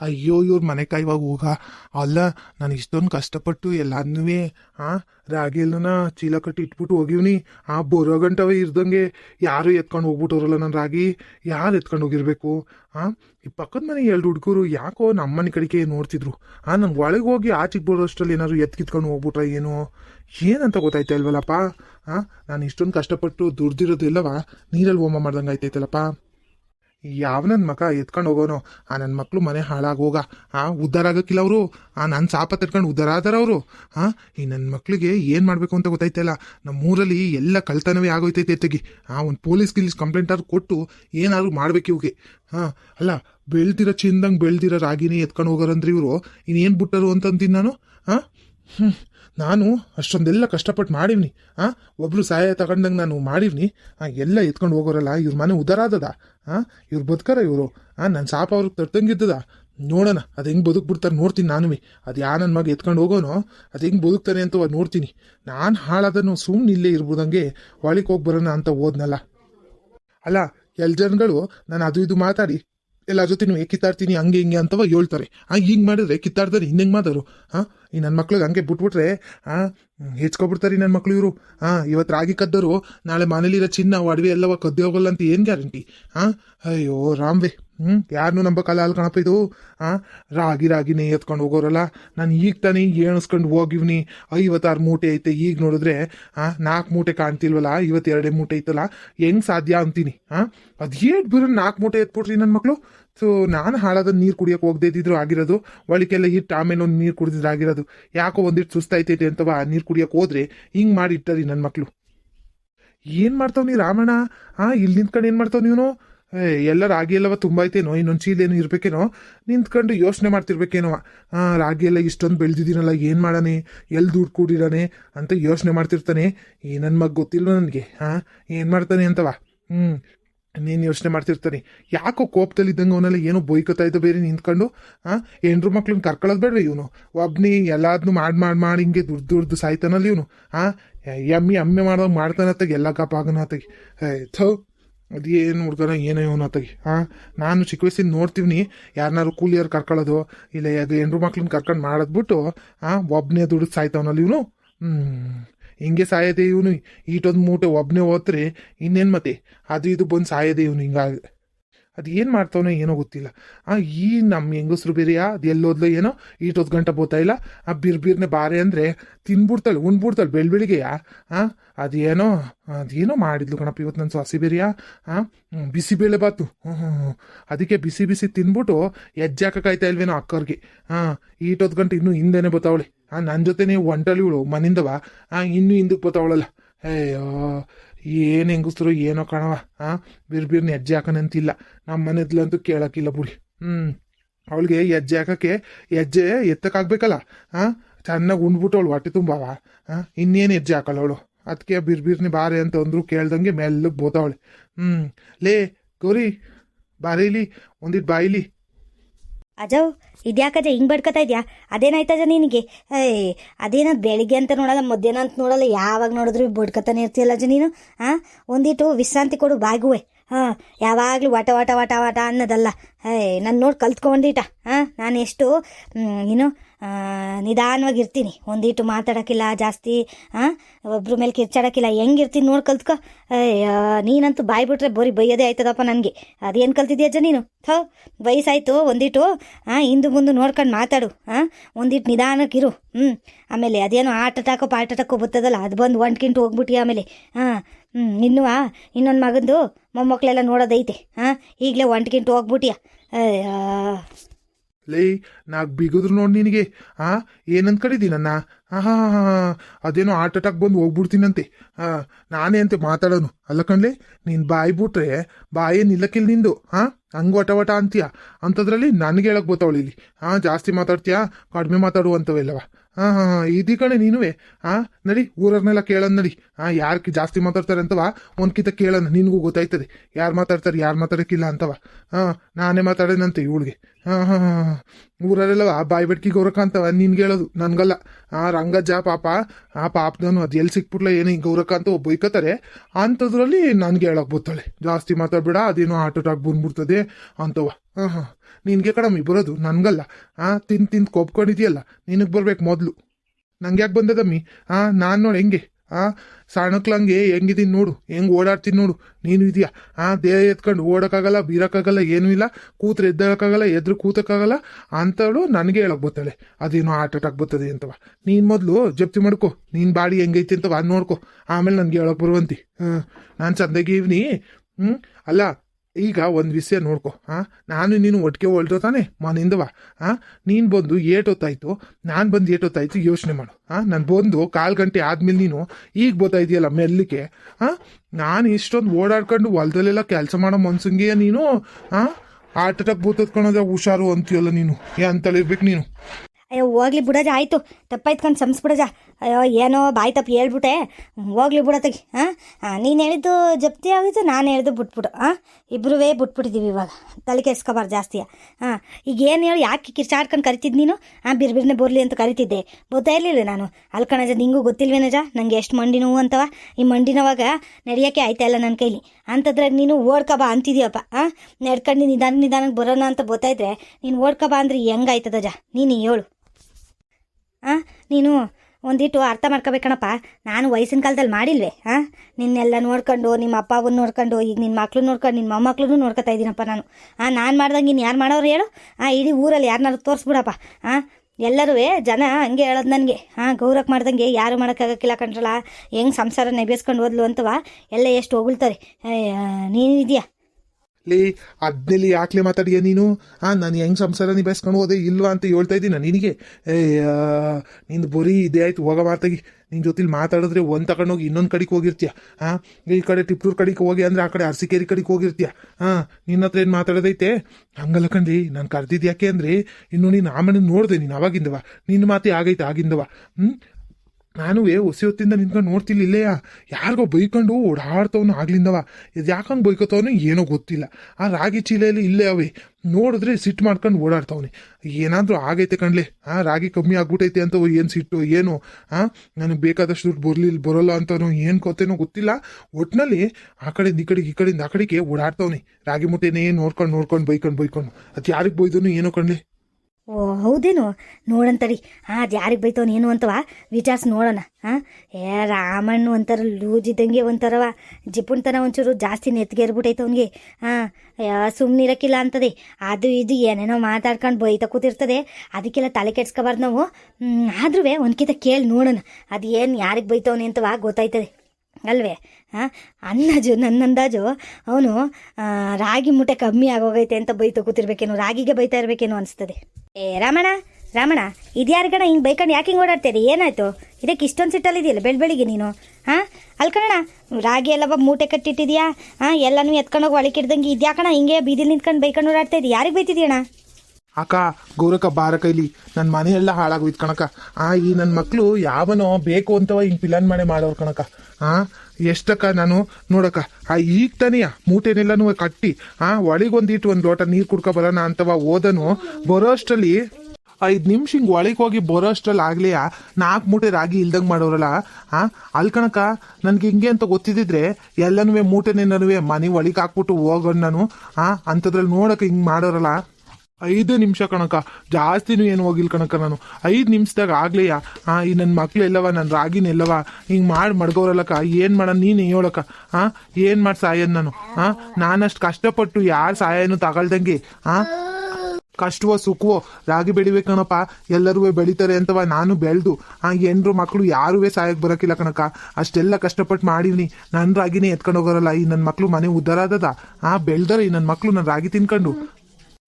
ಅಯ್ಯೋ, ಇವ್ರ ಮನೆ ಕಾಯುವಾಗ ಹೋಗ ಅಲ್ಲ, ನಾನು ಇಷ್ಟೊಂದು ಕಷ್ಟಪಟ್ಟು ಎಲ್ಲಾನು ಆ ರಾಗಿ ಎಲ್ಲನ ಚೀಲ ಕಟ್ಟಿ ಇಟ್ಬಿಟ್ಟು ಹೋಗಿವ್ನಿ. ಆ, ಬರೋ ಗಂಟವ ಇರ್ದಂಗೆ ಯಾರು ಎತ್ಕೊಂಡು ಹೋಗ್ಬಿಟ್ಟವ್ರಲ್ಲ ನನ್ನ ರಾಗಿ? ಯಾರು ಎತ್ಕೊಂಡು ಹೋಗಿರ್ಬೇಕು? ಆ, ಈ ಪಕ್ಕದ ಮನೆ ಎರಡು ಹುಡುಗರು ಯಾಕೋ ನಮ್ಮ ಮನೆ ಕಡೆಗೆ ನೋಡ್ತಿದ್ರು. ಆ, ನನ್ ಒಳಗೆ ಹೋಗಿ ಆಚೆಗೆ ಬರೋಷ್ಟರಲ್ಲಿ ಏನಾದ್ರು ಎತ್ ಕಿತ್ಕೊಂಡು ಹೋಗ್ಬಿಟ್ರ ಏನು? ಏನಂತ ಗೊತ್ತಾಯ್ತಾ ಇಲ್ವಲ್ಲಪ್ಪ? ಆ, ನಾನು ಇಷ್ಟೊಂದು ಕಷ್ಟಪಟ್ಟು ದುಡ್ದಿರೋದಿಲ್ಲವ ನೀರಲ್ಲಿ ಹೋಮ ಮಾಡ್ದಂಗೆ ಆಯ್ತೈತಲ್ಲಪ್ಪ? ಯಾವ ನನ್ನ ಮಗ ಎತ್ಕೊಂಡು ಹೋಗೋನು? ಆ ನನ್ನ ಮಕ್ಕಳು ಮನೆ ಹಾಳಾಗಿ ಹೋಗ. ಆ ಉದ್ಧಾರ ಆಗಕ್ಕಿಲ್ಲ ಅವರು. ಆ ನನ್ನ ಸಾಪ ತಟ್ಕೊಂಡು ಉದ್ಧಾರ ಆದಾರ ಅವರು. ಆ? ಈ ನನ್ನ ಮಕ್ಕಳಿಗೆ ಏನು ಮಾಡಬೇಕು ಅಂತ ಗೊತ್ತಾಯ್ತಲ್ಲ? ನಮ್ಮೂರಲ್ಲಿ ಎಲ್ಲ ಕಳ್ತನವೇ ಆಗೋಯ್ತೈತೆ ಎತ್ತಗಿ. ಆ ಒಂದು ಪೊಲೀಸ್ ಗಿಲೀಸ್ ಕಂಪ್ಲೇಂಟ್ ಆದ್ರೂ ಕೊಟ್ಟು ಏನಾದ್ರು ಮಾಡ್ಬೇಕು ಇವ್ಗೆ. ಹಾಂ, ಅಲ್ಲ, ಬೆಳ್ದಿರೋ ಚಿಂದಂಗೆ ಬೆಳ್ದಿರೋ ರಾಗಿನೇ ಎತ್ಕೊಂಡು ಹೋಗೋರಂದ್ರೆ ಇವರು? ಇನ್ನೇನು ಬಿಟ್ಟರು ಅಂತಂತೀನಿ ನಾನು? ಹಾಂ ಹ್ಞೂ ನಾನು ಅಷ್ಟೊಂದೆಲ್ಲ ಕಷ್ಟಪಟ್ಟು ಮಾಡಿವ್ನಿ, ಆ? ಒಬ್ರು ಸಹಾಯ ತಗೊಂಡಂಗೆ ನಾನು ಮಾಡಿವ್ನಿ, ಆ? ಎಲ್ಲ ಎತ್ಕೊಂಡು ಹೋಗೋರಲ್ಲ ಇವ್ರ ಮನೆ ಉದಾರ ಆದದ, ಆ? ಇವ್ರು ಬದುಕರ ಇವರು, ಆ? ನನ್ನ ಸಾಪ ಅವ್ರಿಗೆ ತರ್ತಂಗಿದ್ದದ ನೋಡೋಣ, ಅದು ಹೆಂಗೆ ಬದುಕ್ಬಿಡ್ತಾರೆ ನೋಡ್ತೀನಿ ನಾನು ಅದು ಯಾ ನನ್ನ ಮಗ ಎತ್ಕೊಂಡು ಹೋಗೋನೋ, ಅದು ಹೆಂಗೆ ಬದುಕ್ತಾನೆ ಅಂತ ನೋಡ್ತೀನಿ. ನಾನು ಹಾಳಾದನು ಸುಮ್ಮನೆ ಇಲ್ಲೇ ಇರ್ಬೋದಂಗೆ ಒಳಗೆ ಹೋಗಿ ಬರೋಣ ಅಂತ ಹೋದ್ನಲ್ಲ. ಅಲ್ಲ ಎಲ್ ಜನಗಳು ನಾನು ಅದು ಇದು ಮಾತಾಡಿ. ಎಲ್ಲ ಜೊತೆ ಕಿತ್ತಾಡ್ತೀನಿ, ಹಂಗೆ ಹಿಂಗೆ ಅಂತವ ಹೇಳ್ತಾರೆ. ಹಂಗೆ ಹಿಂಗೆ ಮಾಡಿದ್ರೆ ಕಿತ್ತಾಡ್ತಾರೆ ಹಿಂಗೆ ಮಾಡೋರು ಹಾಂ ಈ ನನ್ನ ಮಕ್ಳಿಗೆ ಹಂಗೆ ಬಿಟ್ಬಿಟ್ರೆ ಹಾಂ ಹೆಚ್ಕೊಬಿಡ್ತಾರೆ ನನ್ನ ಮಕ್ಳು ಇವರು. ಹಾಂ ಇವತ್ತು ರಾಗಿ ಕದ್ದರು, ನಾಳೆ ಮನೇಲಿರೋ ಚಿನ್ನ, ಒಡವೆ ಎಲ್ಲವ ಕದ್ದೆ ಹೋಗಲ್ಲ ಅಂತ ಏನು ಗ್ಯಾರಂಟಿ? ಹಾಂ ಅಯ್ಯೋ, ರಾಮ್ವೆ. ಹ್ಞೂ ಯಾರನ್ನೂ ನಂಬಕ್ಕಲ್ಲ ಅಲ್ಲಿ ಕಣಪ್ಪ ಇದು? ಹಾಂ ರಾಗಿ ರಾಗಿನೇ ಎತ್ಕೊಂಡು ಹೋಗೋರಲ್ಲ. ನಾನು ಈಗ ತಾನೇ ಏಣಿಸ್ಕೊಂಡು ಹೋಗಿವ್ನಿ. ಐವತ್ತಾರು ಮೂಟೆ ಐತೆ. ಈಗ ನೋಡಿದ್ರೆ ಹಾಂ ನಾಲ್ಕು ಮೂಟೆ ಕಾಣ್ತಿಲ್ವಲ್ಲ? ಇವತ್ತು ಎರಡೇ ಮೂಟೆ ಐತಲ್ಲ? ಹೆಂಗ್ ಸಾಧ್ಯ ಅಂತೀನಿ ಹಾಂ ಅದೇಟ್ ಬರೋ ನಾಲ್ಕು ಮೂಟೆ ಎತ್ಬಿಟ್ರಿ ನನ್ನ ಮಕ್ಕಳು ಸೊ, ನಾನು ಹಾಳಾದ ನೀರು ಕುಡಿಯೋಕೆ ಹೋಗದೇ ಇದ್ದಿದ್ರು ಆಗಿರೋದು. ಒಳಗೆಲ್ಲ ಹಿಟ್ಟು ಆಮೇಲೆ ಒಂದು ನೀರು ಕುಡಿದಿದ್ರು ಆಗಿರೋದು. ಯಾಕೋ ಒಂದಿಟ್ಟು ಸುಸ್ತಾಯ್ತೈತೆ ಅಂತವ ನೀರು ಕುಡಿಯೋಕೆ ಹೋದ್ರೆ ಹಿಂಗೆ ಮಾಡಿ ಇಟ್ಟರಿ ನನ್ನ ಮಕ್ಕಳು ಏನು ಮಾಡ್ತಾವ ನೀ ರಾಮಣ್ಣ? ಹಾಂ ಇಲ್ಲಿ ನಿಂತ್ಕೊಂಡು ಏನು ಮಾಡ್ತಾವ ಏ ಎಲ್ಲ ರಾಗಿ ಎಲ್ಲವ ತುಂಬ ಐತೇನೋ? ಇನ್ನೊಂದು ಚೀಲೇನು ಇರ್ಬೇಕೇನೋ? ನಿಂತ್ಕೊಂಡು ಯೋಚನೆ ಮಾಡ್ತಿರ್ಬೇಕೇನೋ? ಹಾಂ ರಾಗಿ ಎಲ್ಲ ಇಷ್ಟೊಂದು ಬೆಳೆದಿದ್ದೀನಲ್ಲ, ಏನು ಮಾಡಾನೆ ಎಲ್ಲಿ ದುಡ್ಡು ಕೂಡಿರಾನೆ ಅಂತ ಯೋಚನೆ ಮಾಡ್ತಿರ್ತಾನೆ. ಈ ನನ್ನ ಮಗ ಗೊತ್ತಿಲ್ವ ನನಗೆ? ಹಾಂ ಏನು ಮಾಡ್ತಾನೆ ಅಂತವ? ಹ್ಞೂ ನೀನು ಯೋಚನೆ ಮಾಡ್ತಿರ್ತಾನೆ? ಯಾಕೋ ಕೋಪದಲ್ಲಿ ಇದ್ದಂಗೆ ಅವನೆಲ್ಲ ಏನೋ ಬೊಯ್ಕೋತಾ ಇದ್ದ ಬೇರೆ ನಿಂತ್ಕೊಂಡು? ಹಾಂ ಹೆಣ್ರು ಮಕ್ಳನ್ನ ಕರ್ಕೊಳ್ಳೋದು ಬೇಡ ಇವನು? ಒಬ್ನಿ ಎಲ್ಲಾದ್ನು ಮಾಡಿ ಮಾಡಿ ಮಾಡಿ ಹಿಂಗೆ ದುಡ್ಡು ದುಡ್ದು ಸಾಯ್ತಾನಲ್ಲ ಇವನು? ಹಾಂ ಎಮ್ಮಿ ಅಮ್ಮೆ ಮಾಡ್ದಾಗ ಮಾಡ್ತಾನತ್ತಾಗ, ಎಲ್ಲ ಗಪ್ಪ ಅತ್ತಾಗ ಥೋ. ಅದೇನು ಹುಡ್ಗನ, ಏನೋ ಇವನು ಅತ್ತಾಗಿ ಹಾಂ ನಾನು ಚಿಕ್ಕ ವಯಸ್ಸಿಂದ ನೋಡ್ತೀವಿ ಯಾರನ್ನಾರು ಕೂಲಿಯವ್ರು ಕರ್ಕೊಳ್ಳೋದು ಇಲ್ಲ ಎಂಡ್ರು ಮಕ್ಳನ್ನ ಕರ್ಕೊಂಡು ಮಾಡೋದ್ಬಿಟ್ಟು ಹಾಂ ಒಬ್ಬನೇ ದುಡ್ದು ಸಾಯ್ತಾವನಲ್ಲ ಇವನು? ಹ್ಞೂ ಹಿಂಗೆ ಸಾಯೋದೇ ಇವನು. ಈಟೊಂದು ಮೂಟೆ ಒಬ್ಬನೇ ಓದ್ರಿ ಇನ್ನೇನು ಮತ್ತೆ? ಅದು ಇದು ಬಂದು ಸಾಯೋದೇ ಇವನು ಹಿಂಗಾಗಿ. ಅದು ಏನು ಮಾಡ್ತಾವನೋ ಏನೋ ಗೊತ್ತಿಲ್ಲ. ಆ, ಈ ನಮ್ಮ ಹೆಂಗಸ್ರು ಬೇರೆಯಾ ಅದು ಎಲ್ಲೋದ್ಲು ಏನೋ ಈಟೊತ್ತು ಗಂಟೆ ಬೋತಾ ಇಲ್ಲ. ಆ ಬಿರ್ ಬಿರ್ನೆ ಬಾರೆ ಅಂದರೆ ತಿನ್ಬಿಡ್ತಾಳೆ, ಉಣ್ಬಿಡ್ತಾಳೆ ಬೆಳ್ ಬೆಳಿಗ್ಗೆಯಾ ಹಾಂ ಅದೇನೋ ಅದೇನೋ ಮಾಡಿದ್ಲು ಕಣಪ್ಪ ಇವತ್ತು ನನ್ನ ಸೊಸಿ ಬೇರೆಯಾ ಹಾಂ ಬಿಸಿಬೇಳೆ ಬಾತು. ಹ್ಞೂ ಅದಕ್ಕೆ ಬಿಸಿ ಬಿಸಿ ತಿನ್ಬಿಟ್ಟು ಹೆಜ್ಜೆ ಹಾಕಕ್ಕಾಯ್ತಾ ಇಲ್ವೇನೋ ಅಕ್ಕವ್ರಿಗೆ ಹಾಂ ಈಟೊತ್ತು ಗಂಟೆ ಇನ್ನೂ ಹಿಂದೆನೇ ಬತ್ತಾವಳೆ ಹಾಂ ನನ್ನ ಜೊತೆ ನೀವು ಒಂಟಲಿ ಇವಳು ಮನಿಂದವ. ಹಾಂ ಇನ್ನೂ ಹಿಂದಕ್ಕೆ ಬತ್ತಾವಳಲ್ಲ ಅಯ್ಯೋ ಏನು ಹೆಂಗಸ್ರು, ಏನೋ ಕಾಣವ ಹಾಂ ಬಿರ್ ಬಿರ್ನ ಹೆಜ್ಜೆ ಹಾಕನಂತಿಲ್ಲ ನಮ್ಮ ಮನೆದ್ಲಂತೂ ಕೇಳೋಕ್ಕಿಲ್ಲ ಬಿಡಿ. ಹ್ಞೂ ಅವಳಿಗೆ ಹೆಜ್ಜೆ ಹಾಕೋಕ್ಕೆ ಹೆಜ್ಜೆ ಎತ್ತಕ್ಕಾಗಬೇಕಲ್ಲ ಹಾಂ ಚೆನ್ನಾಗಿ ಉಂಡ್ಬಿಟ್ಟು ಅವಳು ಹೊಟ್ಟೆ ತುಂಬವ ಹಾಂ ಇನ್ನೇನು ಹೆಜ್ಜೆ ಹಾಕಲ್ಲ ಅವಳು. ಅದಕ್ಕೆ ಬಿರ್ಬಿರ್ನಿ ಬಾರೆ ಅಂತ ಅಂದ್ರು ಕೇಳ್ದಂಗೆ ಮೆಲ್ಲಗೆ ಬೋತಾವಳೆ. ಹ್ಞೂ ಲೇ, ಗೌರಿ, ಬಾರೀಲಿ ಒಂದಿಟ್ಟು ಬಾಯಿಲಿ. ಅಜವ್ ಇದ್ಯಾಕಜ ಹಿಂಗೆ ಬಡ್ಕೊತಾ ಇದೆಯಾ? ಅದೇನಾಯ್ತಜ ನಿನಗೆ? ಏಯ್, ಅದೇನೋ ಬೆಳಿಗ್ಗೆ ಅಂತ ನೋಡಲ್ಲ, ಮಧ್ಯಾಹ್ನ ಅಂತ ನೋಡಲ್ಲ, ಯಾವಾಗ ನೋಡಿದ್ರು ಬಡ್ಕೊತಾನೆ ಇರ್ತೀಯಲ್ಲ ಅಜ ನೀನು ಹಾಂ ಒಂದಿಟ್ಟು ವಿಶ್ರಾಂತಿ ಕೊಡು, ಬಾಗುವೆ. ಹಾಂ, ಯಾವಾಗಲೂ ವಾಟ ವಾಟ ವಾಟ ವಾಟ ಅನ್ನೋದಲ್ಲ. ಏಯ್, ನಾನು ನೋಡಿ ಕಲ್ತ್ಕೊಂಡಿಟ ಹಾಂ ನಾನು ಎಷ್ಟು ನೀನು ನಿಧಾನವಾಗಿರ್ತೀನಿ. ಒಂದಿಟ್ಟು ಮಾತಾಡೋಕ್ಕಿಲ್ಲ, ಜಾಸ್ತಿ ಹಾಂ ಒಬ್ರ ಮೇಲೆ ಕಿರ್ಚಾಡೋಕ್ಕಿಲ್ಲ. ಹೆಂಗಿರ್ತೀನಿ ನೋಡಿ ಕಲ್ತ್ಕೊ. ನೀನಂತೂ ಬಾಯ್ ಬಿಟ್ರೆ ಬರೀ ಬೈಯೋದೇ ಆಯ್ತದಪ್ಪ ನನಗೆ. ಅದೇನು ಕಲ್ತಿದ್ಯಾ ಅಜ್ಜ ನೀನು? ಥೋ, ವಯಸ್ಸಾಯಿತು ಒಂದಿಟ್ಟು ಹಾಂ ಹಿಂದೂ ಮುಂದೆ ನೋಡ್ಕೊಂಡು ಮಾತಾಡು. ಹಾಂ ಒಂದಿಟ್ಟು ನಿಧಾನಕ್ಕಿರು. ಹ್ಞೂ ಆಮೇಲೆ ಅದೇನೋ ಆಟ ಅಟ್ಯಾಕೋ ಪಾಟ ಅಟ್ಯಾಕೋ ಬರ್ತದಲ್ಲ ಅದು ಬಂದು ಒಂಟ್ಕಿಂಟು ಹೋಗ್ಬಿಟ್ಟು ಆಮೇಲೆ. ಹಾಂ ಹ್ಞೂ ಇನ್ನೂ ಇನ್ನೊಂದು ಮಗಂದು ಮೊಮ್ಮಕ್ಕಳೆಲ್ಲ ನೋಡೋದೈತೆ. ಹಾಂ ಈಗಲೇ ಒಂಟ್ಕಿಂಟು ಹೋಗ್ಬಿಟ್ಟಿಯಾ? ಲೇ ನಾ ಬಿಗಿದ್ರು ನೋಡಿ ನಿನಗೆ. ಆ ಏನಂತ ಕಡಿದೀನನ್ನ ಹಾ ಹಾ ಹಾ ಅದೇನೋ ಹಾರ್ಟ್ ಅಟ್ಯಾಕ್ ಬಂದು ಹೋಗ್ಬಿಡ್ತೀನಂತೆ. ಹಾಂ ನಾನೇ ಅಂತೆ ಮಾತಾಡೋನು. ಅಲ್ಲ ಕಣ್ಲೆ, ನೀನು ಬಾಯಿ ಬಿಟ್ರೆ ಬಾಯಿ ನಿಲ್ಲಕ್ಕಿಲ್ಲ ನಿಂದು. ಹಾ ಹಂಗ್ ವಟ ವಟ ಅಂತೀಯ? ಅಂಥದ್ರಲ್ಲಿ ನನಗೆ ಹೇಳಕ್ ಬೋತಾವಳು ಇಲ್ಲಿ ಹಾ ಜಾಸ್ತಿ ಮಾತಾಡ್ತೀಯಾ? ಕಡಿಮೆ ಮಾತಾಡು ಅಂತವೆಲ್ಲವ ಹಾ ಹಾ ಹಾ, ಇದಿ ಕಣೆ ನೀನುವೆ. ಹಾ ನಡಿ ಊರನ್ನೆಲ್ಲ ಕೇಳೋಣ ನಡಿ. ಆ, ಯಾರು ಜಾಸ್ತಿ ಮಾತಾಡ್ತಾರೆ ಅಂತವ? ಒಂದ್ಕಿತ ಕೇಳೋಣ ನಿನಗೂ ಗೊತ್ತಾಯ್ತದೆ. ಯಾರು ಮಾತಾಡ್ತಾರೆ, ಯಾರು ಮಾತಾಡಕ್ಕಿಲ್ಲ ಅಂತವ. ಹಾ, ನಾನೇ ಮಾತಾಡೇನಂತೆ ಇವಳಿಗೆ. ಹಾ ಹಾ ಹಾ. ಊರಲ್ಲೆಲ್ಲವ? ಬಾಯಿ ಬೆಟ್ಕಿ ಗೌರಕ ಅಂತವ? ನಿನ್ಗೆ ಹೇಳೋದು ನನ್ಗಲ್ಲ. ಆ, ರಂಗಜ್ಜ ಪಾಪ, ಆ ಪಾಪದನು ಅದು ಎಲ್ಲಿ ಸಿಕ್ಬಿಟ್ಲ ಏನು ಗೌರಕ ಅಂತ ಒಬ್ಬ ಬೈಕತ್ತಾರೆ ಅಂಥದ್ರಲ್ಲಿ ನನ್ಗೆ ಹೇಳಕ್ ಬರ್ತಾಳೆ ಜಾಸ್ತಿ ಮಾತಾಡ್ಬೇಡ, ಅದೇನೋ ಅಟ್ಯಾಕ್ ಬಂದ್ಬಿಡ್ತದೆ ಅಂತವ. ಹಾ ಹಾ. ನಿನಗೆ ಕಡಮಿ ಬರೋದು ನನಗಲ್ಲ. ಆ, ತಿಂದು ತಿಂದು ಕೊಪ್ಕೊಂಡಿದೆಯಲ್ಲ, ನಿನಗೆ ಬರ್ಬೇಕು ಮೊದಲು. ನಂಗೆ ಯಾಕೆ ಬಂದದಮ್ಮಿ ಆ, ನಾನು ನೋಡಿ ಹೆಂಗೆ? ಆ, ಸಣ್ಣಕ್ಲಂಗೆ ಹೆಂಗಿದ್ದೀನಿ ನೋಡು, ಹೆಂಗೆ ಓಡಾಡ್ತೀನಿ ನೋಡು. ನೀನು ಇದೆಯಾ? ಆ, ದೇಹ ಎತ್ಕೊಂಡು ಓಡೋಕ್ಕಾಗಲ್ಲ, ಬೀರೋಕ್ಕಾಗಲ್ಲ, ಏನೂ ಇಲ್ಲ. ಕೂತ್ರೆ ಎದ್ದಕ್ಕಾಗಲ್ಲ ಎದ್ರು ಕೂತಕ್ಕಾಗಲ್ಲ. ಅಂತವಳು ನನಗೆ ಹೇಳಕ್ ಬರ್ತಾಳೆ ಅದೇನೋ ಹಾರ್ಟ್ ಅಟ್ಯಾಕ್ ಬರ್ತದೆ ಅಂತವ ನೀನು ಮೊದಲು ಜಪ್ತಿ ಮಾಡ್ಕೊ. ನೀನು ಬಾಡಿ ಹೆಂಗೈತಿ ಅಂತವ ಅದು ನೋಡ್ಕೊ. ಆಮೇಲೆ ನನಗೆ ಹೇಳಕ್ ಬರುವಂತಿ. ಹಾಂ ನಾನು ಚಂದಾಗಿ ಇವ್ನಿ ಹ್ಞೂ ಅಲ್ಲ ಈಗ ಒಂದು ವಿಷಯ ನೋಡ್ಕೊ ಹಾಂ ನಾನು ನೀನು ಒಟ್ಟಿಗೆ ಹೊಲ್ಟೋ ತಾನೆ? ಮನಿಂದವ ಹಾಂ ನೀನು ಬಂದು ಏಟೊತ್ತಾಯ್ತು, ನಾನು ಬಂದು ಏಟೊತ್ತಾಯ್ತು ಯೋಚನೆ ಮಾಡು ಹಾಂ ನಾನು ಬಂದು ಕಾಲು ಗಂಟೆ ಆದ್ಮೇಲೆ ನೀನು ಈಗ ಬೋತಾ ಇದೆಯಲ್ಲ ಮೆಲ್ಲಿಗೆ ಹಾಂ ನಾನು ಇಷ್ಟೊಂದು ಓಡಾಡ್ಕೊಂಡು ಹೊಲದಲ್ಲೆಲ್ಲ ಕೆಲಸ ಮಾಡೋ ಮನ್ಸಂಗೆ ನೀನು ಹಾಂ ಹಾರ್ಟ್ ಅಟ್ಯಾಕ್ ಬೂತದ್ಕೊಳೋದ ಹುಷಾರು ಅಂತೀಯಲ್ಲ ನೀನು, ಏ ಅಂತಳಿರ್ಬೇಕು ನೀನು. ಅಯ್ಯೋ, ಹೋಗ್ಲಿ ಬಿಡೋಜ ಆಯಿತು. ತಪ್ಪಾಯ್ತ್ಕೊಂಡು ಸಂಸ್ಬಿಡಜ ಅಯ್ಯೋ, ಏನೋ ಬಾಯಿ ತಪ್ಪು ಹೇಳ್ಬಿಟ್ಟೆ. ಹೋಗ್ಲಿ ಬಿಡೋತಗಿ ಹಾಂ ನೀನು ಹೇಳಿದ್ದು ಜಪ್ತಿ ಆಗಿತ್ತು ನಾನು ಹೇಳಿದ್ದು ಬಿಟ್ಬಿಡು ಹಾಂ ಇಬ್ಬರೂ ಬಿಟ್ಬಿಟ್ಟಿದ್ದೀವಿ ಇವಾಗ. ತಲೆ ಕೆಸ್ಕೊಬಾರ್ದು ಜಾಸ್ತಿಯ ಹಾಂ ಈಗ ಏನು ಹೇಳಿ, ಯಾಕೆ ಕಿರ್ಚಾಡ್ಕೊಂಡು ಕರಿತಿದ್ದು ನೀನು? ಹಾಂ ಬಿರ್ಬಿರ್ನೆ ಬರಲಿ ಅಂತ ಕರಿತಿದ್ದೆ. ಗೊತ್ತಾ ಇರಲಿಲ್ಲ ನಾನು. ಅಲ್ಕಣಜ ನಿಂಗೂ ಗೊತ್ತಿಲ್ವೇನಜ ನನಗೆ ಎಷ್ಟು ಮಂಡಿ ನೋವು ಅಂತವ? ಈ ಮಂಡಿ ನೋವಾಗ ನಡೆಯೋಕ್ಕೆ ಆಯ್ತಾ ಇಲ್ಲ ನನ್ನ ಕೈಲಿ? ಅಂಥದ್ರಾಗ ನೀನು ಓಡ್ಕಬಾ ಅಂತಿದ್ಯಪ್ಪ ಹಾಂ ನಡ್ಕೊಂಡು ನಿಧಾನ ನಿಧಾನಕ್ಕೆ ಬರೋಣ ಅಂತ ಗೊತ್ತಾಯಿದ್ರೆ ನೀನು ಓಡ್ಕಬಾ ಅಂದ್ರೆ ಹೆಂಗಾಯ್ತದಜ ನೀನು ಹೇಳು. ಹಾಂ ನೀನು ಒಂದಿಟ್ಟು ಅರ್ಥ ಮಾಡ್ಕೋಬೇಕಣಪ್ಪ ನಾನು ವಯಸ್ಸಿನ ಕಾಲದಲ್ಲಿ ಮಾಡಿಲ್ವೇ ಹಾಂ ನಿನ್ನೆಲ್ಲ ನೋಡ್ಕೊಂಡು, ನಿಮ್ಮ ಅಪ್ಪ ಅವನ್ನ ನೋಡ್ಕೊಂಡು, ಈಗ ನಿನ್ನ ಮಕ್ಳು ನೋಡ್ಕೊಂಡು ನಿನ್ನ ಮೊಮ್ಮಕ್ಳು ನೋಡ್ಕೊತಾ ಇದ್ದೀನಪ್ಪ ನಾನು. ಹಾಂ ನಾನು ಮಾಡ್ದಂಗೆ ಇನ್ನು ಯಾರು ಮಾಡೋರು ಹೇಳು? ಹಾಂ ಇಡೀ ಊರಲ್ಲಿ ಯಾರನ್ನಾರು ತೋರಿಸ್ಬಿಡಪ್ಪ ಹಾಂ ಎಲ್ಲರೂ ಜನ ಹಂಗೆ ಹೇಳೋದು ನನಗೆ. ಹಾಂ ಗೌರಕ್ಕೆ ಮಾಡ್ದಂಗೆ ಯಾರು ಮಾಡೋಕ್ಕಾಗಕ್ಕಿಲ್ಲ ಕಣ್ರಲ್ಲ ಹೆಂಗೆ ಸಂಸಾರ ನೆಬೇಸ್ಕೊಂಡು ಹೋದ್ಲು ಅಂತವ? ಎಲ್ಲ ಎಷ್ಟು ಹೊಗಳ್ತಾರೆ. ನೀನು ಇದೆಯಾ? ಲೇ ಅದ್ನಲ್ಲಿ ಯಾಕ್ಲೆ ಮಾತಾಡಿಯ ನೀನು? ಆ, ನಾನು ಹೆಂಗ್ ಸಂಸಾರ ನಿಭಾಯಿಸ್ಕೊಂಡು ಹೋದೆ ಇಲ್ವಾ ಅಂತ ಹೇಳ್ತಾ ಇದ್ದೀನ ನಿನಗೆ? ಏ ನಿಂದು ಬರೀ ಇದೇ ಆಯ್ತು. ಹೋಗ ಮಾತಾಗಿ. ನಿನ್ನ ಜೊತೆಲಿ ಮಾತಾಡಿದ್ರೆ ಒಂದು ತಗೊಂಡೋಗಿ ಇನ್ನೊಂದು ಕಡೆಗೆ ಹೋಗಿರ್ತೀಯ? ಹಾಂ ಈ ಕಡೆ ಟಿಪ್ಟೂರ್ ಕಡೆಗೆ ಹೋಗಿ ಅಂದ್ರೆ ಆ ಕಡೆ ಅರಸಿಕೇರಿ ಕಡೆಗೆ ಹೋಗಿರ್ತೀಯ? ಹಾಂ ನಿನ್ನ ಹತ್ರ ಏನು ಮಾತಾಡೋದೈತೆ? ಹಂಗಲ್ಲ ಕಂಡ್ರಿ ನಾನು ಕರೆದಿದ್ದು ಯಾಕೆ ಅಂದರೆ, ಇನ್ನು ನೀನು ಆಮೇಲೆ ನೋಡಿದೆ ನೀನು ಅವಾಗಿಂದವ. ನಿನ್ನ ಮಾತೆ ಆಗೈತೆ, ಆಗಿಂದವ. ಹ್ಞೂ ನಾನು ಹೊಸಿ ಹೊತ್ತಿಂದ ನಿಂತ್ಕೊಂಡು ನೋಡ್ತಿಲ್ಲ ಇಲ್ಲೇಯ? ಯಾರಿಗೋ ಬೈಕೊಂಡು ಓಡಾಡ್ತವನು ಆಗ್ಲಿಂದವ. ಇದು ಯಾಕಂಗೆ ಬೈಕೋತವನು ಏನೋ ಗೊತ್ತಿಲ್ಲ. ಆ ರಾಗಿ ಚೀಲೆಯಲ್ಲಿ ಇಲ್ಲೇ ಅವೆ. ನೋಡಿದ್ರೆ ಸಿಟ್ಟು ಮಾಡ್ಕೊಂಡು ಓಡಾಡ್ತವನೆ. ಏನಾದರೂ ಆಗೈತೆ ಕಣ್ಲೆ, ಆ? ರಾಗಿ ಕಮ್ಮಿ ಆಗ್ಬಿಟ್ಟೈತೆ ಅಂತ ಏನು ಸಿಟ್ಟು, ಏನು? ಹಾಂ ನನಗೆ ಬೇಕಾದಷ್ಟು ದುಡ್ಡು ಬರಲಿಲ್ಲ ಬರೋಲ್ಲ ಅಂತನೋ ಏನು ಕೊತ್ತೇನೋ ಗೊತ್ತಿಲ್ಲ. ಒಟ್ಟಿನಲ್ಲಿ ಆ ಕಡೆಯಿಂದ ಈ ಕಡೆಗೆ, ಈ ಕಡೆಯಿಂದ ಆ ಕಡೆಗೆ ಓಡಾಡ್ತವನೆ. ರಾಗಿ ಮುಟ್ಟೆನೇ ನೋಡ್ಕೊಂಡು ನೋಡ್ಕೊಂಡು, ಬೈಕೊಂಡು ಬೈಕೊಂಡು. ಅದು ಯಾರಿಗೆ ಬೈದನು ಏನೋ ಕಣ್ಲೆ. ಓ, ಹೌದೇನು? ನೋಡಂತರಿ ಹಾಂ ಅದು ಯಾರಿಗೆ ಬೈತವನು ಏನು ಅಂತವ. ವಿಚಾರ್ಸ್ ನೋಡೋಣ. ಹಾಂ ಏ, ರಾಮಣ್ಣ ಒಂಥರ ಲೂಜ್ ಇದ್ದಂಗೆ ಒಂಥರವ. ಜಿಪುಣ್ತನ ಒಂಚೂರು ಜಾಸ್ತಿ ನೆತ್ತಿಗೇರ್ಬಿಟ್ಟೈತೆ ಅವನಿಗೆ. ಹಾಂ ಸುಮ್ಮನೆ ಇರೋಕ್ಕಿಲ್ಲ ಅಂತದೆ. ಅದು ಇದು ಏನೇನೋ ಮಾತಾಡ್ಕೊಂಡು ಬೈತಾ ಕೂತಿರ್ತದೆ. ಅದಕ್ಕೆಲ್ಲ ತಲೆ ಕೆಡ್ಸ್ಕೊಬಾರ್ದು ನಾವು. ಆದ್ರೂ ಒಂದ್ಕಿತ ಕೇಳಿ ನೋಡೋಣ. ಅದು ಏನು ಯಾರಿಗೆ ಬೈತವನೆ ಅಂತವ ಗೊತ್ತಾಯ್ತದೆ. ಅಲ್ವೇ? ಹಾಂ ಅಂದಾಜು ನನ್ನ ಅಂದಾಜು ಅವನು ರಾಗಿ ಮುಟೆ ಕಮ್ಮಿ ಆಗೋಗೈತೆ ಅಂತ ಬೈತಾ ಕೂತಿರ್ಬೇಕೇನೋ, ರಾಗಿಗೆ ಬೈತಾ ಇರ್ಬೇಕೇನೋ ಅನಿಸ್ತದೆ. ಏ, ರಾಮಣ್ಣ ರಾಮಣ್ಣ, ಇದ್ಯಾರು ಕಣ ಹಿಂಗೆ ಬೈಕೊಂಡು ಯಾಕೆ ಹಿಂಗೆ ಓಡಾಡ್ತೀರಿ ಏನಾಯ್ತು? ಇದಕ್ಕೆ ಇಷ್ಟೊಂದು ಸಿಟ್ಟಲ್ಲಿದೆಯಲ್ಲ, ಬೆಳ್ ಬೆಳಿಗ್ಗೆ ನೀನು? ಹಾಂ ಅಲ್ಲಿ ಕಣ ರಾಗಿ ಎಲ್ಲ ಮೂಟೆ ಕಟ್ಟಿಟ್ಟಿದ್ಯಾ? ಹಾಂ ಎಲ್ಲನೂ ಎತ್ಕೊಂಡೋಗಿ ಒಳಕಿಡ್ದಂಗೆ ಇದ್ಯಾಕಣ ಹಿಂಗೆ ಬೀದಿಲಿ ನಿಂತ್ಕೊಂಡು ಬೈಕೊಂಡು ಓಡಾಡ್ತಾ ಇದ್ದೀ? ಯಾರಿಗೆ ಬೈತಿದ್ಯಣ್ಣ? ಅಕ್ಕ, ಗೌರಕ್ಕ ಬಾರ ಕೈಲಿ ನನ್ನ ಮನೆಯೆಲ್ಲ ಹಾಳಾಗೋಯ್ತು ಕಣಕ ಆ, ಈ ನನ್ನ ಮಕ್ಕಳು ಯಾವನೋ ಬೇಕು ಅಂತವ ಹಿಂಗೆ ಪಿಲನ್ ಮನೆ ಮಾಡೋರು ಕಣಕ ಆ, ಎಷ್ಟಕ್ಕ ನಾನು, ನೋಡಕ್ಕ, ಆ ಈಗ ತಾನೆಯ ಮೂಟೆನೆಲ್ಲನೂ ಕಟ್ಟಿ, ಆ ಒಳಗೊಂದಿಟ್ಟು ಒಂದು ಲೋಟ ನೀರು ಕುಡ್ಕೊ ಬರೋಣ ಅಂತವ ಓದನು ಬರೋ ಅಷ್ಟರಲ್ಲಿ ಐದು ನಿಮಿಷ ಹಿಂಗೆ ಒಳಗೆ ಹೋಗಿ ಬರೋ ಅಷ್ಟರಲ್ಲಿ ಆಗಲಿ ನಾಲ್ಕು ಮೂಟೆ ರಾಗಿ ಇಲ್ದಂಗೆ ಮಾಡೋರಲ್ಲ ಹಾಂ ಅಲ್ಲಿ ಕಣಕ ನನಗೆ ಹಿಂಗೆ ಅಂತ ಗೊತ್ತಿದ್ದಿದ್ರೆ ಎಲ್ಲನೂ ಮೂಟೆನೇನೂ ಮನೆ ಒಳಗೆ ಹಾಕ್ಬಿಟ್ಟು ಹೋಗೋಣ ನಾನು ಹಾಂ ಅಂಥದ್ರಲ್ಲಿ ನೋಡಕ್ಕೆ ಹಿಂಗೆ ಮಾಡೋರಲ್ಲ. ಐದು ನಿಮಿಷ ಕಣಕ. ಜಾಸ್ತಿನೂ ಏನು ಹೋಗಿಲ್ಲ ಕಣಕ ನಾನು. ಐದು ನಿಮಿಷದಾಗ ಆಗ್ಲಿಯಾ? ಆ, ಈ ನನ್ನ ಮಕ್ಳು ಎಲ್ಲವ ನನ್ನ ರಾಗಿನ ಎಲ್ಲವ? ಹಿಂಗೆ ಮಾಡಿ ಮಡ್ಗೋರಲ್ಲಕ್ಕ ಏನು ಮಾಡ, ನೀನು ಹೇಳಕ್ಕ ಆ, ಏನು ಮಾಡಿ ಸಾಯನ್ ನಾನು? ಆ, ನಾನಷ್ಟು ಕಷ್ಟಪಟ್ಟು ಯಾರು ಸಹಾಯನೂ ತಗೊಳ್ದಂಗೆ? ಆ? ಕಷ್ಟವೋ, ಸುಖವೋ? ರಾಗಿ ಬೆಳಿಬೇಕಣಪ್ಪ ಎಲ್ಲರೂ ಬೆಳಿತಾರೆ ಅಂತವ ನಾನು ಬೆಳೆದು. ಆ ಎಂಡ್ರು ಮಕ್ಕಳು ಯಾರೂ ಸಹಾಯಕ್ಕೆ ಬರೋಕ್ಕಿಲ್ಲ ಕಣಕ. ಅಷ್ಟೆಲ್ಲ ಕಷ್ಟಪಟ್ಟು ಮಾಡಿವ್ನಿ. ನನ್ನ ರಾಗಿನೇ ಎತ್ಕೊಂಡು ಹೋಗೋರಲ್ಲ. ಈ ನನ್ನ ಮಕ್ಕಳು ಮನೆ ಉದ್ದಾರ ಆದದ. ಆ, ಬೆಳ್ದಾರೆ ಈ ನನ್ನ ಮಕ್ಕಳು ನನ್ನ ರಾಗಿ ತಿನ್ಕೊಂಡು.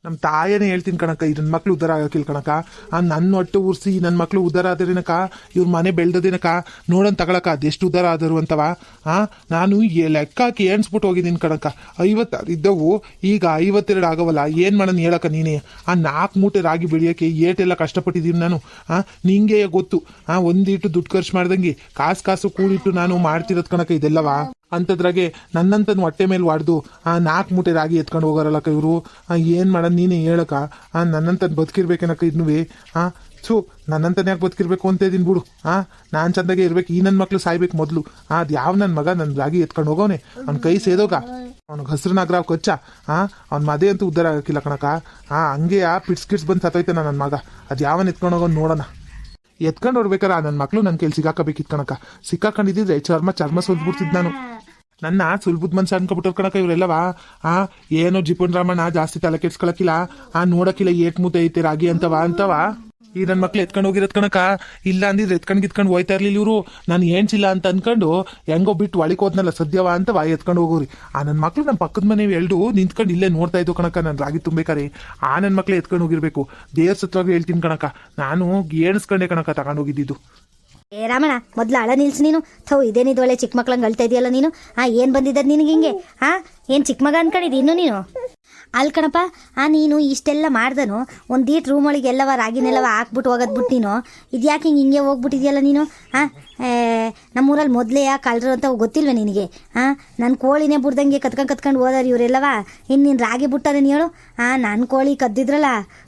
ನಮ್ಮ ತಾಯನೇ ಹೇಳ್ತೀನಿ ಕಣಕ್ಕ ಇದು ನನ್ನ ಮಕ್ಳು ಉದ್ದಾರ ಆಗಕ್ಕಿಲ್ಲ ಕಣಕ್ಕ. ಆ ನನ್ನ ಹೊಟ್ಟೆ ಉರ್ಸಿ ನನ್ನ ಮಕ್ಳು ಉದ್ದಾರ ಆದರೇನಕ ಇವ್ರ ಮನೆ ಬೆಳ್ದದೇನಕ ನೋಡನ್ ತಗೊಳಕ ಅದೆಷ್ಟು ಉದ್ದಾರ ಆದರು ಅಂತವ? ಆ? ನಾನು ಲೆಕ್ಕ ಹಾಕಿ ಎಣ್ಸ್ಬಿಟ್ಟು ಹೋಗಿದ್ದೀನಿ ಕಣಕ್ಕ. ಐವತ್ತಾರು ಇದ್ದವು, ಈಗ ಐವತ್ತೆರಡು ಆಗವಲ್ಲ, ಏನು ಮಾಡೋಣ ಹೇಳಕ್ಕ ನೀನೇ? ಆ ನಾಲ್ಕು ಮೂಟೆ ರಾಗಿ ಬೆಳೆಯೋಕೆ ಏಟೆಲ್ಲ ಕಷ್ಟಪಟ್ಟಿದ್ದೀನಿ ನಾನು. ಆ? ನಿಂಗೆ ಗೊತ್ತು. ಆ, ಒಂದಿಟ್ಟು ದುಡ್ಡು ಖರ್ಚು ಮಾಡ್ದಂಗೆ ಕಾಸು ಕಾಸು ಕೂಡಿಟ್ಟು ನಾನು ಮಾಡ್ತಿರೋದು ಕಣಕ್ಕ ಇದೆಲ್ಲವಾ? ಅಂಥದ್ರಾಗೆ ನನ್ನಂತನ ಹೊಟ್ಟೆ ಮೇಲೆ ಹೊಡೆದು ಆ ನಾಲ್ಕು ಮೂಟೆ ರಾಗಿ ಎತ್ಕೊಂಡು ಹೋಗೋರಲ್ಲಕ್ಕ ಇವರು? ಏನು ಮಾಡೋದು ನೀನೇ ಹೇಳಕ್ಕ? ಆ ನನ್ನಂತ ಬದುಕಿರ್ಬೇಕೇನಕ್ಕ ಇನ್ನುವೇ ಆ, ಥೂ ನನ್ನಂತನೇ ಯಾಕೆ ಬದುಕಿರ್ಬೇಕು ಅಂತ ಇದೀನಿ ಬಿಡು. ಆ, ನಾನು ಚಂದಾಗೆ ಇರ್ಬೇಕು, ಈ ನನ್ನ ಮಕ್ಳು ಸಾಯ್ಬೇಕು ಮೊದಲು. ಅದು ಯಾವ ನನ್ನ ಮಗ? ನನ್ನ ರಾಗಿ ಎತ್ಕೊಂಡು ಹೋಗೋನೆ. ಅವ್ನ ಕೈ ಸೇದೋಗ. ಅವ್ನಿಗೆ ಹಸಿರು ನಾಗ್ರಾವ್ ಕೊಚ್ಚ. ಆ, ಅವ್ನ ಮದೆ ಅಂತೂ ಉದ್ದಾರ ಆಗಕ್ಕಿಲ್ಲ ಕಣಕ ಆ, ಹಂಗೆ ಆ ಪಿಟ್ಸ್ ಕಿಟ್ಸ್ ಬಂದು ಸತ್ತೋಯ್ತಾನ ನನ್ನ ಮಗ. ಅದು ಯಾವನ್ ಎತ್ಕೊಂಡು ಹೋಗೋನು ನೋಡೋಣ. ಎತ್ಕೊಂಡು ಹೊಡ್ಬೇಕಾರೆ ನನ್ನ ಮಕ್ಳು ನನ್ನ ಕೈಲಿ ಸಿಗಾಕಬೇಕಿತ್ತು ಕಣಕ ಸಿಕ್ಕಾಕೊಂಡಿದ್ದಿದ್ರೆ ಚರ್ಮ ಚರ್ಮ ಸುಲ್ಬಿಡ್ತಿದ್ ನಾನು. ನನ್ನ ಸುಲ್ಬುದ್ ಮನ್ಸ ಅನ್ಕೊಬಿಟ್ಟರ್ ಕಣಕ ಇವರೆಲ್ಲವಾ? ಆ, ಏನೋ ಜಿಪುನ್ ರಾಮಣ್ಣ ಜಾಸ್ತಿ ತಲೆ ಕೆಡ್ಸ್ಕೊಳಕಿಲ್ಲ. ಆ ನೋಡಕ್ಕಿಲ್ಲ ಏಟ್ ಮುದ್ದೆ ಐತೆ ರಾಗಿ ಅಂತವ ಅಂತವ? ಈ ನನ್ನ ಮಕ್ಳು ಎತ್ಕೊಂಡು ಹೋಗಿರೋದ್ ಕಣಕ? ಇಲ್ಲ ಅಂದಿದ್ರೆ ಎತ್ಕೊಂಡು ಗಿತ್ಕೊಂಡು ಹೋಯ್ತಾ ಇರ್ಲಿಲ್ಲ ಇವರು. ನಾನು ಏನ್ಸಿಲ್ಲ ಅಂತ ಅನ್ಕೊಂಡು ಹೆಂಗೋ ಬಿಟ್ಟು ಒಳಗೆ ಹೋದ್ನಲ್ಲ, ಸದ್ಯವ ವಾಯಿ ಎತ್ಕೊಂಡು ಹೋಗೋರಿ ಆ ನನ್ನ ಮಕ್ಳು ನಮ್ಮ ಪಕ್ಕದ ಮನೆ ಎಲ್ಡು ನಿಂತ್ಕೊಂಡು ಇಲ್ಲೇ ನೋಡ್ತಾ ಇದ್ದು ಕಣಕ, ನಾನು ರಾಗಿ ತುಂಬೇಕಾರೆ. ಆ ನನ್ನ ಮಕ್ಳು ಎತ್ಕೊಂಡು ಹೋಗಿರ್ಬೇಕು. ದೇವ್ರ ಸತ್ವಾಗ ಹೇಳ್ತೀನಿ ಕಣಕ. ನಾನು ಏಣಿಸ್ಕೊಂಡೆ ಕಣಕ, ತಗೊಂಡು ಹೋಗಿದ್ದಿದ್ದು. ಏ ರಾಮಣ್ಣ, ಮೊದ್ಲು ಅಳ ನಿಲ್ಸು ನೀನು. ಥೋ ಇದೇನಿದು ಒಳ್ಳೆ ಚಿಕ್ಕ ಮಕ್ಳಂಗೆ ಅಳ್ತಾ ಇದೆಯಲ್ಲ ನೀನು? ಆ, ಏನು ಬಂದಿದ್ದದ್ ನಿನಗೆ ಹಿಂಗೆ? ಆ, ಏನು ಚಿಕ್ಕ ಮಗ ಅನ್ಕೊಂಡಿದ್ದಿ ನೀನು? ಅಲ್ ಕಣಪ್ಪ, ಆ ನೀನು ಇಷ್ಟೆಲ್ಲ ಮಾಡ್ದನು? ಒಂದೀಟ್ ದೀಟ್ ರೂಮ್ ಒಳಗೆ ಎಲ್ಲವ ರಾಗಿನೆಲ್ಲವ ಹಾಕ್ಬಿಟ್ಟು ಹೋಗೋದ್ಬಿಟ್ಟು ನೀನು ಇದ್ಯಾಕೆ ಹಿಂಗೆ ಹಿಂಗೆ ಹೋಗ್ಬಿಟ್ಟಿದ್ಯಲ್ಲ ನೀನು? ಆ? ನಮ್ಮೂರಲ್ಲಿ ಮೊದಲೇ ಯಾ ಕಳ್ಳರು ಅಂತ ಗೊತ್ತಿಲ್ವ ನಿನಗೆ? ಹಾಂ ನನ್ನ ಕೋಳಿನೇ ಬಿಡ್ದಂಗೆ ಕತ್ಕೊಂಡು ಕತ್ಕೊಂಡು ಹೋದಾರ ಇವರೆಲ್ಲವ? ಇನ್ನು ನೀನು ರಾಗಿ ಬಿಟ್ಟಾರೆ ಹೇಳು? ಹಾಂ ನನ್ನ ಕೋಳಿ ಕದ್ದಿದ್ರಲ್ಲ,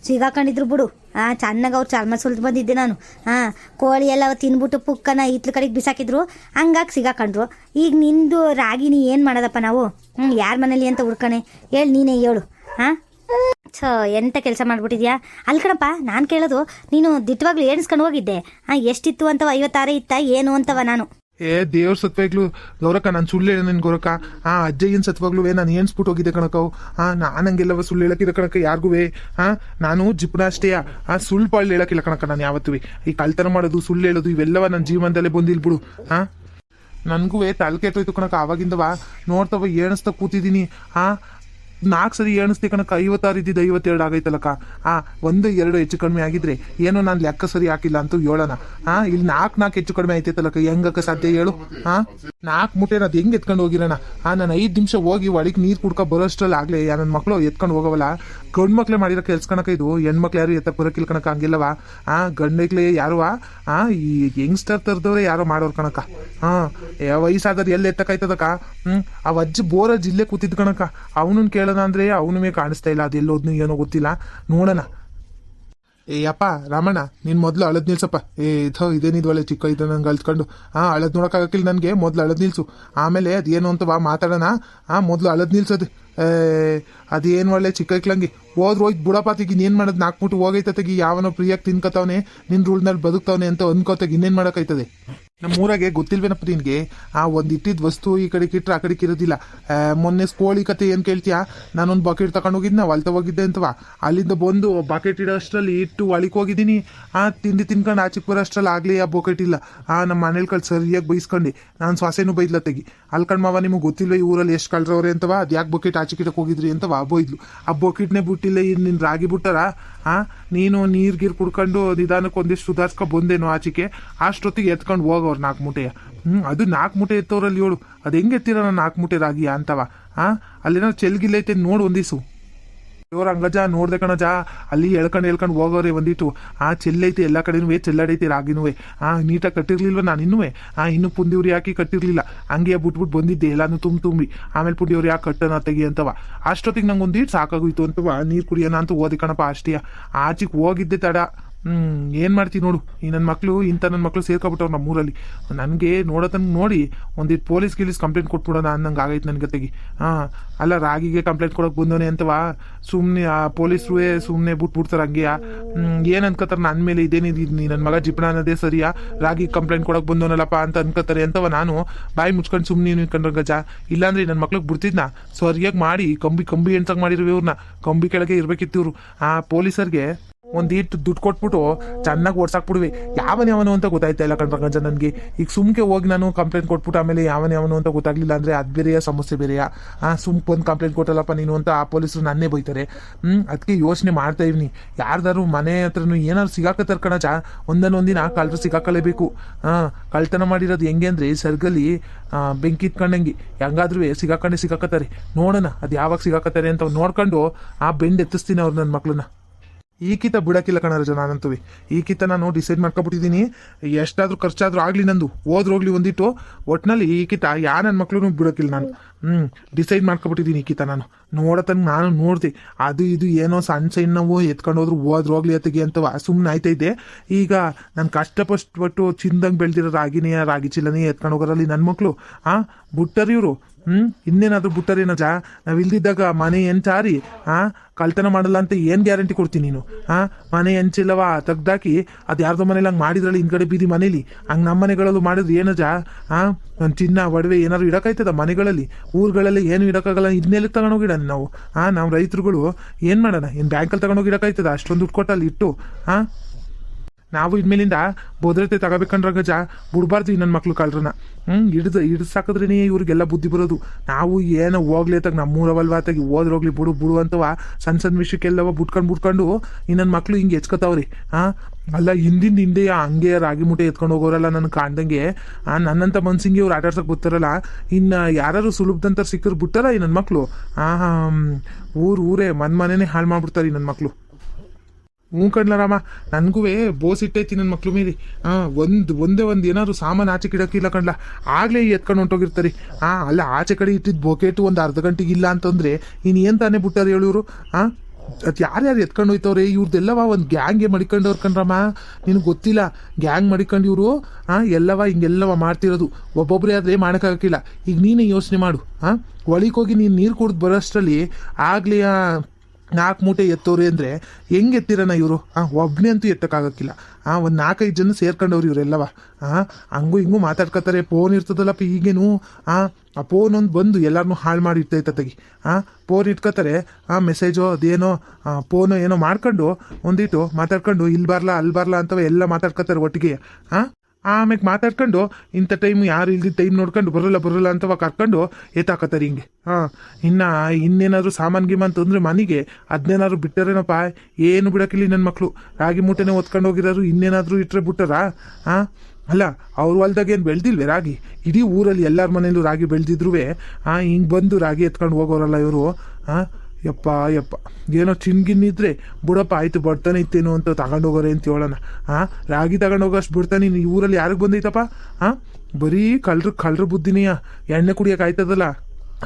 ಸಿಗಾಕೊಂಡಿದ್ರು ಬಿಡು. ಆ, ಚೆನ್ನಾಗಿ ಅವ್ರು ಚರ್ಮ ಸುಲ್ದು ಬಂದಿದ್ದೆ ನಾನು. ಹಾಂ ಕೋಳಿ ಎಲ್ಲ ತಿನ್ಬಿಟ್ಟು ಪುಕ್ಕನ ಹಿತ್ಲು ಕಡೆಗೆ ಬಿಸಾಕಿದ್ರು, ಹಂಗಾಗಿ ಸಿಗಾಕೊಂಡ್ರು. ಈಗ ನಿಂದು ರಾಗಿ ನೀ ಏನು ಮಾಡೋದಪ್ಪ ನಾವು? ಹ್ಞೂ ಯಾರ ಮನೇಲಿ ಅಂತ ಹುಡ್ಕಣೆ? ಹೇಳಿ, ನೀನೇ ಹೇಳು. ಹಾಂ? ಛ, ಎಂತ ಕೆಲಸ ಮಾಡ್ಬಿಟ್ಟಿದ್ಯಾ? ಅಲ್ಲಿ ಕಣಪ್ಪ, ನಾನು ಕೇಳೋದು, ನೀನು ದಿಟ್ಟವಾಗ್ಲೂ ಎಣಿಸ್ಕೊಂಡು ಹೋಗಿದ್ದೆ. ಹಾಂ, ಎಷ್ಟಿತ್ತು ಅಂತವ, ಐವತ್ತಾರೇ ಇತ್ತ, ಏನು ಅಂತವ ನಾನು? ಏ, ದೇವ್ರ ಸತ್ವಾಗ್ಲು, ಗೌರಕ್ಕ, ನಾನು ಸುಳ್ಳು ಹೇಳ ನಿನ್ ಗೌರಕ್ಕ. ಆ, ಅಜ್ಜಯ್ಯನ ಸತ್ವಾಗ್ಲು ನಾನು ಏನ್ಸ್ಬಿಟ್ಟು ಹೋಗಿದ್ದೆ ಕಣಕವು ಆ, ನಾನು ಹಂಗೆಲ್ಲವ ಸುಳ್ಳು ಹೇಳಕ್ಕಿಲ್ಲ ಕಣಕ ಯಾರಿಗೂ ಹಾ ನಾನು ಜಿಪ್ನ ಅಷ್ಟೇ ಆ, ಸುಳ್ಳು ಪಾಳು ಹೇಳಕ್ಕಿಲ್ಲ ಕಣಕ ನಾನು ಯಾವತ್ತೂ ಈ ಕಳ್ತನ ಮಾಡೋದು, ಸುಳ್ಳು ಹೇಳೋದು, ಇವೆಲ್ಲವ ನನ್ನ ಜೀವನದಲ್ಲೇ ಬಂದಿಲ್ ಬಿಡು. ಹಾ ನನಗೂ ತಲೆ ಕೆಟ್ಟೋಯ್ತು ಕಣಕ ಆವಾಗಿಂದವ. ನೋಡ್ತವ, ಏಣಿಸ್ತಾ ಕೂತಿದ್ದೀನಿ ಆ ನಾಲ್ಕು ಸರಿ ಎಣಿಸ್ತಿ ಕಣಕ ಐವತ್ತಾರು ಇದ್ದಿದ್ದು ಐವತ್ತೆರಡು ಆಗೈತಲ್ಲಕ್ಕ ಆ, ಒಂದು, ಎರಡು ಹೆಚ್ಚು ಕಡಿಮೆ ಆಗಿದ್ರೆ ಏನೋ ನಾನು ಲೆಕ್ಕ ಸರಿ ಹಾಕಿಲ್ಲ ಅಂತೂ ಹೇಳೋಣ. ಆ, ಇಲ್ಲಿ ನಾಲ್ಕು ನಾಲ್ಕು ಹೆಚ್ಚು ಕಡಿಮೆ ಐತೈತಲ್ಲಕ್ಕ ಹೆಂಗಕ್ಕ ಸಾಧ್ಯ ಹೇಳು? ಆ, ನಾಲ್ಕು ಮುಟ್ಟೆ ಅದು ಹೆಂಗೆ ಎತ್ಕೊಂಡು ಹೋಗಿರೋಣ? ಆ, ನಾನು ಐದು ನಿಮಿಷ ಹೋಗಿ ಒಳಗೆ ನೀರು ಕುಡ್ಕೊ ಬರೋಷ್ಟ್ರಲ್ಲಿ ಆಗ್ಲೇ ನನ್ನ ಮಕ್ಕಳು ಎತ್ಕೊಂಡು ಹೋಗವಲ್ಲ? ಗಂಡು ಮಕ್ಳೆ ಮಾಡಿರೋ ಕೆಲಸ ಕಣಕ ಇದು. ಹೆಣ್ಮಕ್ಳು ಯಾರು ಎತ್ತ ಬರೋಕಿಲ್ಲ ಕಣಕ ಹಂಗಿಲ್ಲವ? ಆ ಗಂಡಕ್ಲೆ ಯಾರುವ ಆ? ಈ ಯಂಗ್ಸ್ಟರ್ ತರದವ್ರೆ ಯಾರೋ ಮಾಡೋರು ಕಣಕ ಹಾ ವಯಸ್ಸಾದ್ರೆ ಎಲ್ಲಿ ಎತ್ತಕಾಯ್ತದಕ್ಕ ಹ್ಮ್, ಆ ಅಜ್ಜಿ ಬೋರ ಜಿಲ್ಲೆ ಕೂತಿದ್ ಕಣಕ ಅವನನ್ನ ಅಂದ್ರೆ ಅವನು ಕಾಣಿಸ್ತಾ ಇಲ್ಲ. ಅದೆಲ್ಲೋದ್ನು ಏನೋ ಗೊತ್ತಿಲ್ಲ. ನೋಡೋಣ. ಏ ಅಪ್ಪ ರಾಮಣ್ಣ, ನೀನ್ ಮೊದ್ಲು ಅಳದ್ ನಿಲ್ಸಪ್ಪ. ಏ, ಥೋ ಇದೇನಿದ್ವಳೆ ಚಿಕ್ಕ ಇದ ನಂಗೆ ಅಳ್ತ್ಕೊಂಡು. ಆ, ಅಳದ್ ನೋಡಕ್ಕಾಗಕ್ಕಿಲ್ಲ ನನಗೆ. ಮೊದ್ಲು ಅಳದ್ ನಿಲ್ಸು. ಆಮೇಲೆ ಅದೇನು ಅಂತ ಬಾ ಮಾತಾಡೋಣ. ಆ, ಮೊದ್ಲು ಅಳದ್ ನಿಲ್ಸೋದು. ಅದೇನು ಒಳ್ಳೆ ಚಿಕ್ಕ ಇಕ್ಲಂಗಿ. ಹೋದ್ರು ಹೋಯ್ತು ತೆಗಿ ಇನ್ನೇನು ಮಾಡೋದು? ನಾಲ್ಕು ಮುಟ್ಟು ಹೋಗೈತತೆಗಿ ಯಾವನೋ ಪ್ರಿಯಾಗಿ ತಿನ್ಕೋತಾವನೆ ನಿನ್ನ ರೂಲ್ನಲ್ಲಿ ಬದುಕ್ತಾವನೆ ಅಂತ ಅನ್ಕೋತಾಗ ಇನ್ನೇನು ಮಾಡೋಕೈತದೆ ನಮ್ಮ ಊರಾಗೆ ಗೊತ್ತಿಲ್ವೇನಪ್ಪ ನಿನಗೆ ಆ ಒಂದು ಇಟ್ಟಿದ್ದ ವಸ್ತು ಈ ಕಡೆಗೆ ಇಟ್ಟರೆ ಆ ಕಡೆಗೆ ಇರೋದಿಲ್ಲ ಮೊನ್ನೆ ಸ್ಕೋಳಿ ಕತೆ ಏನು ಕೇಳ್ತೀಯಾ? ನಾನೊಂದು ಬಕೆಟ್ ಹೋಗಿದ್ನ ಹೊಲ್ತ ಹೋಗಿದ್ದೆ ಅಂತವ. ಅಲ್ಲಿಂದ ಬಂದು ಬಕೆಟ್ ಇಡೋ ಅಷ್ಟರಲ್ಲಿ ಇಟ್ಟು ಒಳಕ್ಕೆ ಹೋಗಿದ್ದೀನಿ. ಆ, ತಿಂಡಿ ತಿನ್ಕೊಂಡು ಆಚೆಗೆ ಬರೋ ಅಷ್ಟರಲ್ಲಿ ಆಗಲಿ ಆ ಬಕೆಟ್ ಇಲ್ಲ. ಆ ನಮ್ಮ ಮನೇಲಿ ಕಳ್ ಸರಿಯಾಗಿ ಬೈಸ್ಕೊಂಡು. ನಾನು ಸ್ವಾಸೇನೂ ಬೈದ್ಲ ತೆಗಿ. ಅಲ್ಕಂಡು ಮಾವ, ನಿಮಗೆ ಗೊತ್ತಿಲ್ಲ ಈ ಊರಲ್ಲಿ ಎಷ್ಟು ಕಳ್ರವ್ರೆ ಅಂತವ? ಅದು ಯಾಕೆ ಬಕೆಟ್ ಆಚೆ ಕಿಟಕ್ಕೆ ಹೋಗಿದ್ರಿ ಅಂತವ? ಬೈದ್ಲು. ಆ ಬೊಕೆಟ್ನೇ ಬಿಟ್ಟಿಲ್ಲ ಇನ್ನು ನಿನ್ನ ರಾಗಿ ಬಿಟ್ಟಾರ? ಆ ನೀನು ನೀರು ಗೀರು ಕುಡ್ಕೊಂಡು ನಿಧಾನಕ್ಕೆ ಒಂದಿಷ್ಟು ಸುಧಾರಿಸ್ಕೊ ಬಂದೇನು ಆಚೆಗೆ? ಅಷ್ಟೊತ್ತಿಗೆ ಎತ್ಕೊಂಡು ಹೋಗೋರು ನಾಲ್ಕು ಮೂಟೆಯ. ಹ್ಞೂ ಅದು ನಾಲ್ಕು ಮೂಟೆ ಎತ್ತವ್ರಲ್ಲಿ ಏಳು ಅದು ಹೆಂಗೆ ಎತ್ತಿರೋ ನಾಲ್ಕು ಮೂಟೆ ರಾಗಿ ಅಂತವ ಆ ಅಲ್ಲೇನೋ ಚೆಲ್ಗಿಲ್ಲೈತೆ ನೋಡು ಒಂದಿಸು. ಇವ್ರ ಹಂಗಜ ನೋಡ್ದೆ ಕಣಜ ಅಲ್ಲಿ ಎಳ್ಕೊಂಡು ಎಳ್ಕೊಂಡು ಹೋಗೋರೆ ಒಂದಿಟ್ಟು ಆ ಚೆಲ್ಲೈತೆ ಎಲ್ಲ ಕಡೆನೂ ಚೆಲ್ಲಾಡೈತೆ ರಾಗಿನೂ ಆ, ನೀಟಾಗಿ ಕಟ್ಟಿರ್ಲಿಲ್ವ ನಾನು ಇನ್ನೂ ಆ, ಇನ್ನು ಪುಂದಿವ್ರು ಯಾಕೆ ಕಟ್ಟಿರ್ಲಿಲ್ಲ. ಹಂಗೆ ಬಿಟ್ಬಿಟ್ಟು ಬಂದಿದ್ದೆ, ಎಲ್ಲಾನು ತುಂಬ ತುಂಬಿ. ಆಮೇಲೆ ಪುಂಡಿಯವ್ರು ಯಾಕೆ ಕಟ್ಟನ ತೆಗಿ ಅಂತವ. ಅಷ್ಟೊತ್ತಿಗೆ ನಂಗೆ ಒಂದಿಟ್ಟು ಸಾಕಾಗೋಯ್ತು ಅಂತವ. ನೀರು ಕುಡಿಯೋಣ ಅಂತ ಓದಿ ಕಣಪ್ಪ ಅಷ್ಟೇ. ಆಚೆಗೆ ಹೋಗಿದ್ದೆ ತಡ. ಹ್ಮ್, ಏನು ಮಾಡ್ತೀವಿ ನೋಡು. ಈ ನನ್ನ ಮಕ್ಕಳು ಇಂಥ ನನ್ನ ಮಕ್ಕಳು ಸೇರ್ಕೊಬಿಟ್ಟವ್ರು ನಮ್ಮೂರಲ್ಲಿ. ನನಗೆ ನೋಡೋತನ ನೋಡಿ ಒಂದಿಟ್ಟು ಪೊಲೀಸ್ ಗಿಲೀಸ್ ಕಂಪ್ಲೇಂಟ್ ಕೊಟ್ಬಿಡೋಣ ಅನ್ನಂಗೆ ಆಗೈತೆ ನನ್ನ ಗತೆಗೆ ಹಾಂ, ಅಲ್ಲ ರಾಗಿಗೆ ಕಂಪ್ಲೇಂಟ್ ಕೊಡೋಕೆ ಬಂದವನೇ ಅಂತವಾ ಸುಮ್ಮನೆ ಆ ಪೊಲೀಸ್ರು ಸುಮ್ಮನೆ ಬಿಟ್ಬಿಡ್ತಾರೆ ಹಂಗೆ. ಏನು ಅನ್ಕೋತಾರೆ ನನ್ನ ಮೇಲೆ ಇದೇನಿದ್ ನೀ ನನ್ನ ಮಗ ಜಿಪ್ಣ ಅನ್ನೋದೇ ಸರಿಯಾ? ರಾಗಿ ಕಂಪ್ಲೇಂಟ್ ಕೊಡೋಕೆ ಬಂದವನಲ್ಲಪ್ಪ ಅಂತ ಅನ್ಕೋತಾರೆ ಅಂತವ ನಾನು. ಬಾಯಿ ಮುಚ್ಕೊಂಡು ಸುಮ್ಮನೆ ನಿಂತ್ಕೊಂಡ್ರೆ ಗಜ. ಇಲ್ಲಾಂದ್ರೆ ನನ್ನ ಮಕ್ಳಿಗೆ ಬಿಡ್ತಿದ್ನ? ಸರಿಯಾಗಿ ಮಾಡಿ, ಕಂಬಿ ಕಂಬಿ ಎಣ್ಸಂಗ್ ಮಾಡಿರ್ವಿ ಇವ್ರನ್ನ ಕಂಬಿ ಕೆಳಗೆ ಇರ್ಬೇಕಿತ್ತು ಇವರು. ಆ ಪೊಲೀಸರಿಗೆ ಒಂದಿಟ್ಟು ದುಡ್ಡು ಕೊಟ್ಬಿಟ್ಟು ಚೆನ್ನಾಗಿ ಓಡ್ಸಾಕ್ಬಿಡುವೆ. ಯಾವನ ಯಾವನು ಅಂತ ಗೊತ್ತಾಯ್ತಾ ಇಲ್ಲ ಕಣ್ರ ಗಂಜ ನನಗೆ. ಈಗ ಸುಮ್ಕೆ ಹೋಗಿ ನಾನು ಕಂಪ್ಲೇಂಟ್ ಕೊಟ್ಬಿಟ್ಟು ಆಮೇಲೆ ಯಾವನ ಯಾವನು ಅಂತ ಗೊತ್ತಾಗ್ಲಿಲ್ಲ ಅಂದ್ರೆ ಅದು ಬೇರೆಯ ಸಮಸ್ಯೆ ಬೇರೆಯ? ಆ ಸುಮ್ ಒಂದು ಕಂಪ್ಲೇಂಟ್ ಕೊಟ್ಟಲ್ಲಪ್ಪ ನೀನು ಅಂತ ಆ ಪೊಲೀಸರು ನನ್ನೇ ಬೈತಾರೆ. ಹ್ಞೂ ಅದಕ್ಕೆ ಯೋಚನೆ ಮಾಡ್ತಾ ಇವ್ನಿ. ಯಾರ್ದಾರು ಮನೆ ಹತ್ರನು ಏನಾದ್ರು ಸಿಗಾಕತ್ತಾರ ಕಣಜ ಒಂದನ್ನ ಒಂದಿನ ಕಳ್ಳರು ಸಿಗಾಕಲೇಬೇಕು. ಹಾಂ, ಕಳ್ತನ ಮಾಡಿರೋದು ಹೆಂಗೆ ಅಂದರೆ ಸರ್ಗಲ್ಲಿ ಬೆಂಕಿ ಇಟ್ಕೊಂಡಂಗೆ ಹೆಂಗಾದ್ರೂ ಸಿಗಾಕೊಂಡೆ ಸಿಗಾಕತ್ತಾರೆ. ನೋಡೋಣ ಅದು ಯಾವಾಗ ಸಿಗಾಕತ್ತಾರೆ ಅಂತ ನೋಡ್ಕೊಂಡು ಆ ಬೆಂಡ್ ಎತ್ತಿಸ್ತೀನಿ ಅವ್ರು ನನ್ನ ಮಕ್ಳನ್ನ. ಈ ಕಿತ ಬಿಡಕ್ಕಿಲ್ಲ ಕಣರಜ ಈ ಕಿತ ನಾನು ಡಿಸೈಡ್ ಮಾಡ್ಕೊಬಿಟ್ಟಿದ್ದೀನಿ. ಎಷ್ಟಾದರೂ ಖರ್ಚಾದರೂ ಆಗಲಿ ನಂದು. ಹೋದ್ರೋಗ್ಲಿ ಒಂದಿಟ್ಟು. ಒಟ್ನಲ್ಲಿ ಈಕಿತ ಕಿತ ಯಾ ನನ್ನ ಮಕ್ಕಳು ಬಿಡೋಕ್ಕಿಲ್ಲ ನಾನು. ಹ್ಞೂ ಡಿಸೈಡ್ ಮಾಡ್ಕೊಬಿಟ್ಟಿದ್ದೀನಿ ಈ ಕಿತ ನಾನು. ನೋಡತನ ನಾನು ನೋಡ್ದೆ. ಅದು ಇದು ಏನೋ ಸಣ್ಣ ಸಣ್ಣವು ಎತ್ಕೊಂಡು ಹೋದ್ರು ಹೋದ್ರೋಗ್ಲಿ ಅತ್ತಿಗೆ ಅಂತ ಸುಮ್ಮನೆ ಆಯ್ತೈತೆ ಈಗ ನಾನು ಕಷ್ಟಪಟ್ಟು ಚಿಂದಂಗೆ ಬೆಳೆದಿರೋ ರಾಗಿನೇ ರಾಗಿ ಚಿಲ್ಲನೇ ಎತ್ಕೊಂಡು ಹೋಗೋರಲ್ಲಿ ನನ್ನ ಮಕ್ಕಳು ಹಾಂ ಬಿಟ್ಟರು ಇವರು ಹ್ಮ್? ಇನ್ನೇನಾದ್ರೂ ಬಿಟ್ಟರೆ ಜಾ ನಾವ್ ಇಲ್ದಿದ್ದಾಗ ಮನೆ ಎಂಚಾರಿ ಆ? ಕಳ್ತನ ಮಾಡಲ್ಲ ಅಂತ ಏನ್ ಗ್ಯಾರಂಟಿ ಕೊಡ್ತೀನಿ ನೀನು? ಆ? ಮನೆ ಎಂಚಿಲ್ಲವ ತೆಗ್ದಾಕಿ ಅದ್ ಯಾರ್ದೋ ಮನೇಲಿ ಹಂಗ್ ಮಾಡಿದ್ರಲ್ಲಿ ಹಿಂದ್ಗಡೆ ಬೀದಿ ಮನೇಲಿ. ಹಂಗ್ ನಮ್ಮ ಮನೆಗಳಲ್ಲೂ ಮಾಡಿದ್ರು ಏನಜ ಆ? ಒಂದ್ ಚಿನ್ನ, ಒಡವೆ ಏನಾದ್ರು ಇಡಕೈತದ ಮನೆಗಳಲ್ಲಿ? ಊರುಗಳಲ್ಲಿ ಏನು ಇಡಕಾಗಲ್ಲ ಇದನ್ನೆಲ್ಲ ತಗೊಂಡೋಗಿಡ ನಾವು. ಆ? ನಾವು ರೈತರುಗಳು ಏನ್ ಮಾಡೋಣ? ಏನ್ ಬ್ಯಾಂಕಲ್ಲಿ ತಗೊಂಡೋಗಿ ಇಡಕಾಯ್ತದ ಅಷ್ಟೊಂದು ದುಡ್ಡು ಕೊಟ್ಟಲ್ಲಿ ಇಟ್ಟು, ಆ? ನಾವು ಇದ್ಮೇಲಿಂದ ಭದ್ರತೆ ತಗೋಬೇಕಂದ್ರ ಗಜ ಬಿಡ್ಬಾರ್ದು ನನ್ನ ಮಕ್ಳು ಕಳ್ರನ್ನ ಹ್ಞೂ ಹಿಡ್ದು ಸಾಕಿದ್ರೇನೆ ಇವ್ರಿಗೆಲ್ಲ ಬುದ್ಧಿ ಬರೋದು. ನಾವು ಏನೋ ಹೋಗ್ಲಿ ಅತ್ತಾಗ ನಮ್ಮೂರವಲ್ವಾ ಅತ್ತಾಗಿ ಹೋದ್ರೋಗ್ಲಿ ಬಿಡು ಬಿಡು ಅಂತವ ಸಣ್ಣ ಸಣ್ಣ ವಿಷಯಕ್ಕೆಲ್ಲವ ಬಿಟ್ಕೊಂಡು ಬಿಟ್ಕೊಂಡು ನನ್ನ ಮಕ್ಳು ಹಿಂಗೆ ಹೆಚ್ಕೊತಾವ್ರಿ. ಹಾಂ, ಅಲ್ಲ ಹಿಂದಿಂದ ಹಿಂದೆ ಹಂಗೆ ರಾಗಿ ಮುಟೆ ಎತ್ಕೊಂಡು ಹೋಗೋರಲ್ಲ ನನ್ನ ಕಾಣ್ದಂಗೆ ನನ್ನಂಥ ಮನ್ಸಿಂಗೆ ಇವ್ರು ಆಟ ಆಡ್ಸಕ್ ಇನ್ನು ಯಾರು ಸುಲಭದಂತ ಸಿಕ್ಕರ್ ಬಿಟ್ಟಾರ ಈ ನನ್ನ ಮಕ್ಳು ಆ ಊರ್ ಊರೇ ಮನ್ ಮನೇನೆ ಹಾಳು ಮಾಡ್ಬಿಡ್ತಾರೆ ಈ ನನ್ನ ಮಕ್ಳು. ಹ್ಞೂ ಕಣ್ಲರಾಮ ನನಗೂ ಬೋಸ್ ಇಟ್ಟೈತಿ ನನ್ನ ಮಕ್ಳು ಮೀರಿ ಹಾಂ ಒಂದು, ಒಂದೇ ಒಂದು ಏನಾದ್ರು ಸಾಮಾನು ಆಚೆ ಕಿಡಕ್ಕಿಲ್ಲ ಕಣ್ಲ. ಆಗಲೇ ಎತ್ಕೊಂಡು ಹೊಂಟೋಗಿರ್ತಾರೆ. ಹಾಂ ಅಲ್ಲ ಆಚೆ ಕಡೆ ಇಟ್ಟಿದ್ದು ಬೊಕೆಟು ಒಂದು ಅರ್ಧ ಗಂಟೆಗೆ ಇಲ್ಲ ಅಂತಂದರೆ ಏನು ತಾನೇ ಬಿಟ್ಟಾರೆ ಹೇಳೋರು? ಹಾಂ ಅದು ಯಾರ್ಯಾರು ಎತ್ಕೊಂಡು ಹೋಯ್ತವ್ರೆ? ಇವ್ರದ್ದೆಲ್ಲವ ಒಂದು ಗ್ಯಾಂಗೆ ಮಡಿಕೊಂಡವ್ರು ಕಣ್ರಮ್ಮ. ನಿನಗೆ ಗೊತ್ತಿಲ್ಲ, ಗ್ಯಾಂಗ್ ಮಡಿಕೊಂಡು ಇವರು? ಹಾಂ ಎಲ್ಲವ ಹಿಂಗೆಲ್ಲವ ಮಾಡ್ತಿರೋದು. ಒಬ್ಬೊಬ್ಬರೇ ಆದರೆ ಮಾಡೋಕ್ಕಾಗಕ್ಕಿಲ್ಲ. ಈಗ ನೀನೇ ಯೋಚನೆ ಮಾಡು. ಹಾಂ ಹೋಗಿ ನೀನು ನೀರು ಕುಡಿದು ಬರೋಷ್ಟರಲ್ಲಿ ಆಗಲಿ ನಾಲ್ಕು ಮೂಟೆ ಎತ್ತೋರು ಅಂದರೆ ಹೆಂಗೆ ಎತ್ತಿರೋಣ ಇವರು? ಹಾಂ ಒಬ್ಬನೇ ಅಂತೂ ಎತ್ತಕ್ಕಾಗಕ್ಕಿಲ್ಲ. ಹಾಂ ಒಂದು ನಾಲ್ಕೈದು ಜನ ಸೇರ್ಕೊಂಡವ್ರು ಇವರೆಲ್ಲವ. ಹಾಂ ಹಂಗೂ ಹಿಂಗೂ ಮಾತಾಡ್ಕೊತಾರೆ ಫೋನ್ ಇರ್ತದಲ್ಲಪ್ಪ ಈಗೇನು? ಹಾಂ ಆ ಫೋನ್ ಒಂದು ಬಂದು ಎಲ್ಲರನ್ನೂ ಹಾಳು ಮಾಡಿ ತೆಗಿ. ಹಾಂ ಫೋನ್ ಇಟ್ಕೋತಾರೆ, ಆ ಮೆಸೇಜೋ ಅದೇನೋ ಫೋನೋ ಏನೋ ಮಾಡ್ಕೊಂಡು, ಒಂದಿಟ್ಟು ಮಾತಾಡ್ಕೊಂಡು ಇಲ್ಲಿ ಬರಲಾ ಅಲ್ಲಿ ಬರಲಾ ಅಂತವ ಎಲ್ಲ ಮಾತಾಡ್ಕೊತಾರೆ ಒಟ್ಟಿಗೆ. ಹಾಂ ಆಮೇಲೆ ಮಾತಾಡ್ಕೊಂಡು, ಇಂಥ ಟೈಮ್ ಯಾರು ಇಲ್ದಿದ್ದ ಟೈಮ್ ನೋಡ್ಕೊಂಡು ಬರೋಲ್ಲ ಬರೋಲ್ಲ ಅಂತ ಕರ್ಕೊಂಡು ಎತ್ತಾಕತ್ತಾರೆ ಹಿಂಗೆ. ಹಾಂ, ಇನ್ನು ಇನ್ನೇನಾದರೂ ಸಾಮಾನು ಗಿಮಾನ್ ತಂದ್ರೆ ಮನೆಗೆ ಅದನ್ನೇನಾದ್ರು ಬಿಟ್ಟಾರೇನಪ್ಪ? ಏನು ಬಿಡೋಕ್ಕಿಲ್ಲ ನನ್ನ ಮಕ್ಕಳು ರಾಗಿ ಮೂಟೆನೇ ಒತ್ಕೊಂಡು ಹೋಗಿರೋರು ಇನ್ನೇನಾದರೂ ಇಟ್ಟರೆ ಬಿಟ್ಟಾರಾ? ಹಾಂ? ಅಲ್ಲ, ಅವ್ರ ಹೊಲ್ದಾಗ ಏನು ಬೆಳೆದಿಲ್ವೇ ರಾಗಿ? ಇಡೀ ಊರಲ್ಲಿ ಎಲ್ಲರ ಮನೇಲೂ ರಾಗಿ ಬೆಳೆದಿದ್ರು ಹಾಂ, ಹಿಂಗೆ ಬಂದು ರಾಗಿ ಎತ್ಕೊಂಡು ಹೋಗೋರಲ್ಲ ಇವರು. ಹಾಂ? ಯಪ್ಪ ಯಪ್ಪ. ಏನೋ ಚಿನ್ಗಿನ್ನಿದ್ರೆ, ಬಿಡಪ್ಪ, ಆಯ್ತು, ಬರ್ತಾನೆ ಇತ್ತೇನೋ ಅಂತ ತಗೊಂಡೋಗೋರೆ ಅಂತ ಹೇಳೋಣ. ಹಾಂ ರಾಗಿ ತಗೊಂಡೋಗೋಷ್ಟು ಬಿಡ್ತಾನೆ ಈ ಊರಲ್ಲಿ ಯಾರಿಗೆ ಬಂದೈತಪ್ಪ? ಹಾಂ ಬರೀ ಕಳ್ರು ಕಳ್ರ ಬುದ್ಧಿನಿಯ. ಎಣ್ಣೆ ಕುಡಿಯೋಕೆ ಆಯ್ತದಲ್ಲ?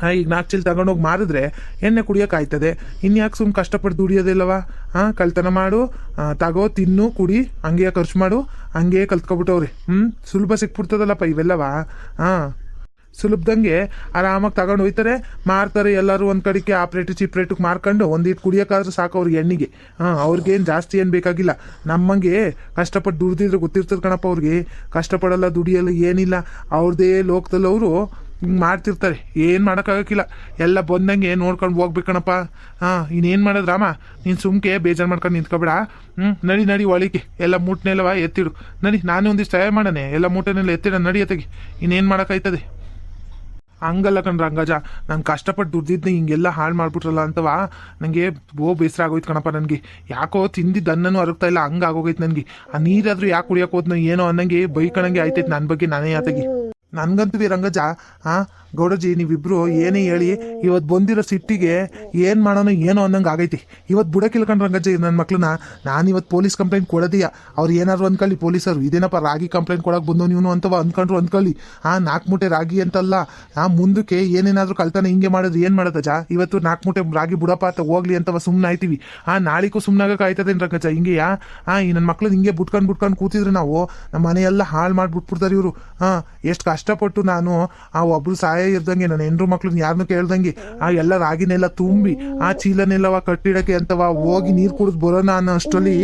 ಹಾಂ ಈಗ ನಾಲ್ಕು ಚೀಲ ತಗೊಂಡೋಗಿ ಮಾರಿದ್ರೆ ಎಣ್ಣೆ ಕುಡಿಯೋಕ್ಕಾಯ್ತದೆ ಇನ್ಯಾಕೆ ಸುಮ್ಮನೆ ಕಷ್ಟಪಟ್ಟು ದುಡಿಯೋದಿಲ್ಲವ? ಹಾಂ ಕಳ್ತನ ಮಾಡು. ತಗೋ, ತಿನ್ನು, ಕುಡಿ ಹಂಗೆ ಖರ್ಚು ಮಾಡು. ಹಂಗೆ ಕಲ್ತ್ಕೊಬಿಟ್ಟವ್ರಿ. ಹ್ಞೂ ಸುಲಭ ಸಿಕ್ಬಿಡ್ತದಲ್ಲಪ್ಪ ಇವೆಲ್ಲವ? ಹಾಂ ಸುಲಭದಂಗೆ ಆರಾಮಾಗಿ ತಗೊಂಡು ಹೋಯ್ತಾರೆ. ಮಾರ್ತಾರೆ ಎಲ್ಲರೂ ಒಂದು ಕಡೆಗೆ ಆ ಪ್ಲೇಟು ಚಿಪ್ ರೇಟಿಗೆ ಮಾರ್ಕೊಂಡು ಒಂದಿಟ್ಟು ಕುಡಿಯೋಕ್ಕಾದ್ರೂ ಸಾಕು ಅವ್ರಿಗೆ ಎಣ್ಣೆಗೆ. ಹಾಂ, ಅವ್ರಿಗೇನು ಜಾಸ್ತಿ ಏನು ಬೇಕಾಗಿಲ್ಲ. ನಮ್ಮಂಗೆ ಕಷ್ಟಪಟ್ಟು ದುಡ್ದಿದ್ರೆ ಗೊತ್ತಿರ್ತದೆ ಕಣಪ್ಪ ಅವ್ರಿಗೆ. ಕಷ್ಟಪಡಲ್ಲ, ದುಡಿಯಲ್ಲ, ಏನಿಲ್ಲ. ಅವ್ರದ್ದೇ ಲೋಕದಲ್ಲಿ ಅವರು ಮಾಡ್ತಿರ್ತಾರೆ. ಏನು ಮಾಡೋಕ್ಕಾಗಕ್ಕಿಲ್ಲ. ಎಲ್ಲ ಬಂದಂಗೆ ನೋಡ್ಕೊಂಡು ಹೋಗ್ಬೇಕಣಪ್ಪ ಹಾಂ, ಇನ್ನೇನು ಮಾಡೋದು ರಾಮ? ನೀನು ಸುಮ್ಕೆ ಬೇಜಾರು ಮಾಡ್ಕೊಂಡು ನಿಂತ್ಕೊಬೇಡ. ಹ್ಞೂ ನಡಿ ನಡಿ ಒಳಿಕೆ ಎಲ್ಲ ಮೂಟನೆಲ್ಲವ ಎತ್ತಿಡು. ನಡಿ, ನಾನೇ ಒಂದಿಷ್ಟು ಸಹಾಯ ಮಾಡೋಣ. ಎಲ್ಲ ಮೂಟನೆಲ್ಲ ಎತ್ತಿಡ. ನಡಿಯತೆಗೆ ಇನ್ನೇನು ಮಾಡೋಕ್ಕಾಯ್ತದೆ? ಹಂಗಲ್ಲ ಕಣ್ರ ರಂಗಜ ನಾನು ಕಷ್ಟಪಟ್ಟು ದುಡ್ದಿದ್ನ ಹಿಂಗೆಲ್ಲ ಹಾಳು ಮಾಡ್ಬಿಟ್ರಲ್ಲ ಅಂತವಾ? ನನಗೆ ಬೋ ಬೇಸರ ಆಗೋಯ್ತು ಕಣಪ್ಪ ನನಗೆ. ಯಾಕೋ ತಿಂದಿದ್ದು ಅನ್ನನೂ ಅರಗ್ತಾ ಇಲ್ಲ, ಹಂಗೆ ಆಗೋಗೈತೆ ನನಗೆ. ಆ ನೀರಾದರೂ ಯಾಕೆ ಕುಡಿಯೋಕೆ ಹೋದ್ನ ಏನೋ ಅನ್ನಂಗೆ ಬೈಕಣಂಗೆ ಆಯ್ತೈತೆ ನನ್ನ ಬಗ್ಗೆ ನಾನೇ ಆತಗಿ. ನನ್ಗಂತೂ ರಂಗಜ ಹಾ ಗೌಡಜಿ, ನೀವಿಬ್ರು ಏನೇ ಹೇಳಿ ಇವತ್ತು ಬಂದಿರೋ ಸಿಟ್ಟಿಗೆ ಏನು ಮಾಡೋಣ ಏನೋ ಅನ್ನಂಗೆ ಆಗೈತಿ. ಇವತ್ತು ಬುಡಕಿಲ್ಲ ಕಣ್ ರಂಗಜ್ಜ ನನ್ನ ಮಕ್ಳನ್ನ, ನಾನು ಇವತ್ತು ಪೊಲೀಸ್ ಕಂಪ್ಲೇಂಟ್ ಕೊಡೋದಿಯ. ಅವ್ರು ಏನಾದ್ರು ಅಂದ್ಕೊಳ್ಳಿ ಪೊಲೀಸರು. ಇದೇನಪ್ಪ ರಾಗಿ ಕಂಪ್ಲೇಂಟ್ ಕೊಡಕ್ಕೆ ಬಂದೋ ನೀವು ಅಂತವ ಅನ್ಕೊಂಡ್ರು ಅಂದ್ಕೊಳ್ಳಿ ಆ ನಾಲ್ಕು ಮೂಟೆ ರಾಗಿ ಅಂತಲ್ಲ, ಆ, ಮುಂದಕ್ಕೆ ಏನೇನಾದ್ರೂ ಕಳ್ತಾನೆ ಹಿಂಗೆ ಮಾಡೋದು ಏನು ಮಾಡೋದ ಇವತ್ತು ನಾಲ್ಕು ಮೂಟೆ ರಾಗಿ ಬುಡಪ್ಪ ಅಂತ ಹೋಗ್ಲಿ ಅಂತವ ಸುಮ್ಮನೆ ಆಯ್ತೀವಿ. ಆ, ನಾಳಿಗೂ ಸುಮ್ಮನಾಗಕ್ಕೆ ಆಯ್ತದೇನು ರಂಗಜ್ಜ? ಹಿಂಗೆ ಯಾ? ಆ, ಈ ನನ್ನ ಮಕ್ಳನ್ನ ಹಿಂಗೆ ಬಿಟ್ಕೊಂಡು ಬಿಟ್ಕೊಂಡು ಕೂತಿದ್ರು ನಾವು ನಮ್ಮ ಮನೆಯೆಲ್ಲ ಹಾಳು ಮಾಡ್ಬಿಟ್ಬಿಡ್ತಾರೆ ಇವರು. ಹಾಂ ಎಷ್ಟು ಕಷ್ಟಪಟ್ಟು ನಾನು ಆ ಒಬ್ರು ಸಹಾಯ ಇರ್ದಂಗೆ, ನನ್ನ ಹೆಂಡ್ರು ಮಕ್ಳನ್ನ ಯಾರನ್ನೂ ಕೇಳ್ದಂಗೆ, ಆ ಎಲ್ಲ ರಾಗಿನೆಲ್ಲ ತುಂಬಿ, ಆ ಚೀಲನೆಲ್ಲವ ಕಟ್ಟಿಡಕ್ಕೆ ಅಂತವ ಹೋಗಿ ನೀರು ಕುಡಿದು ಬರೋಣ ಅನ್ನೋ ಅಷ್ಟರಲ್ಲಿ,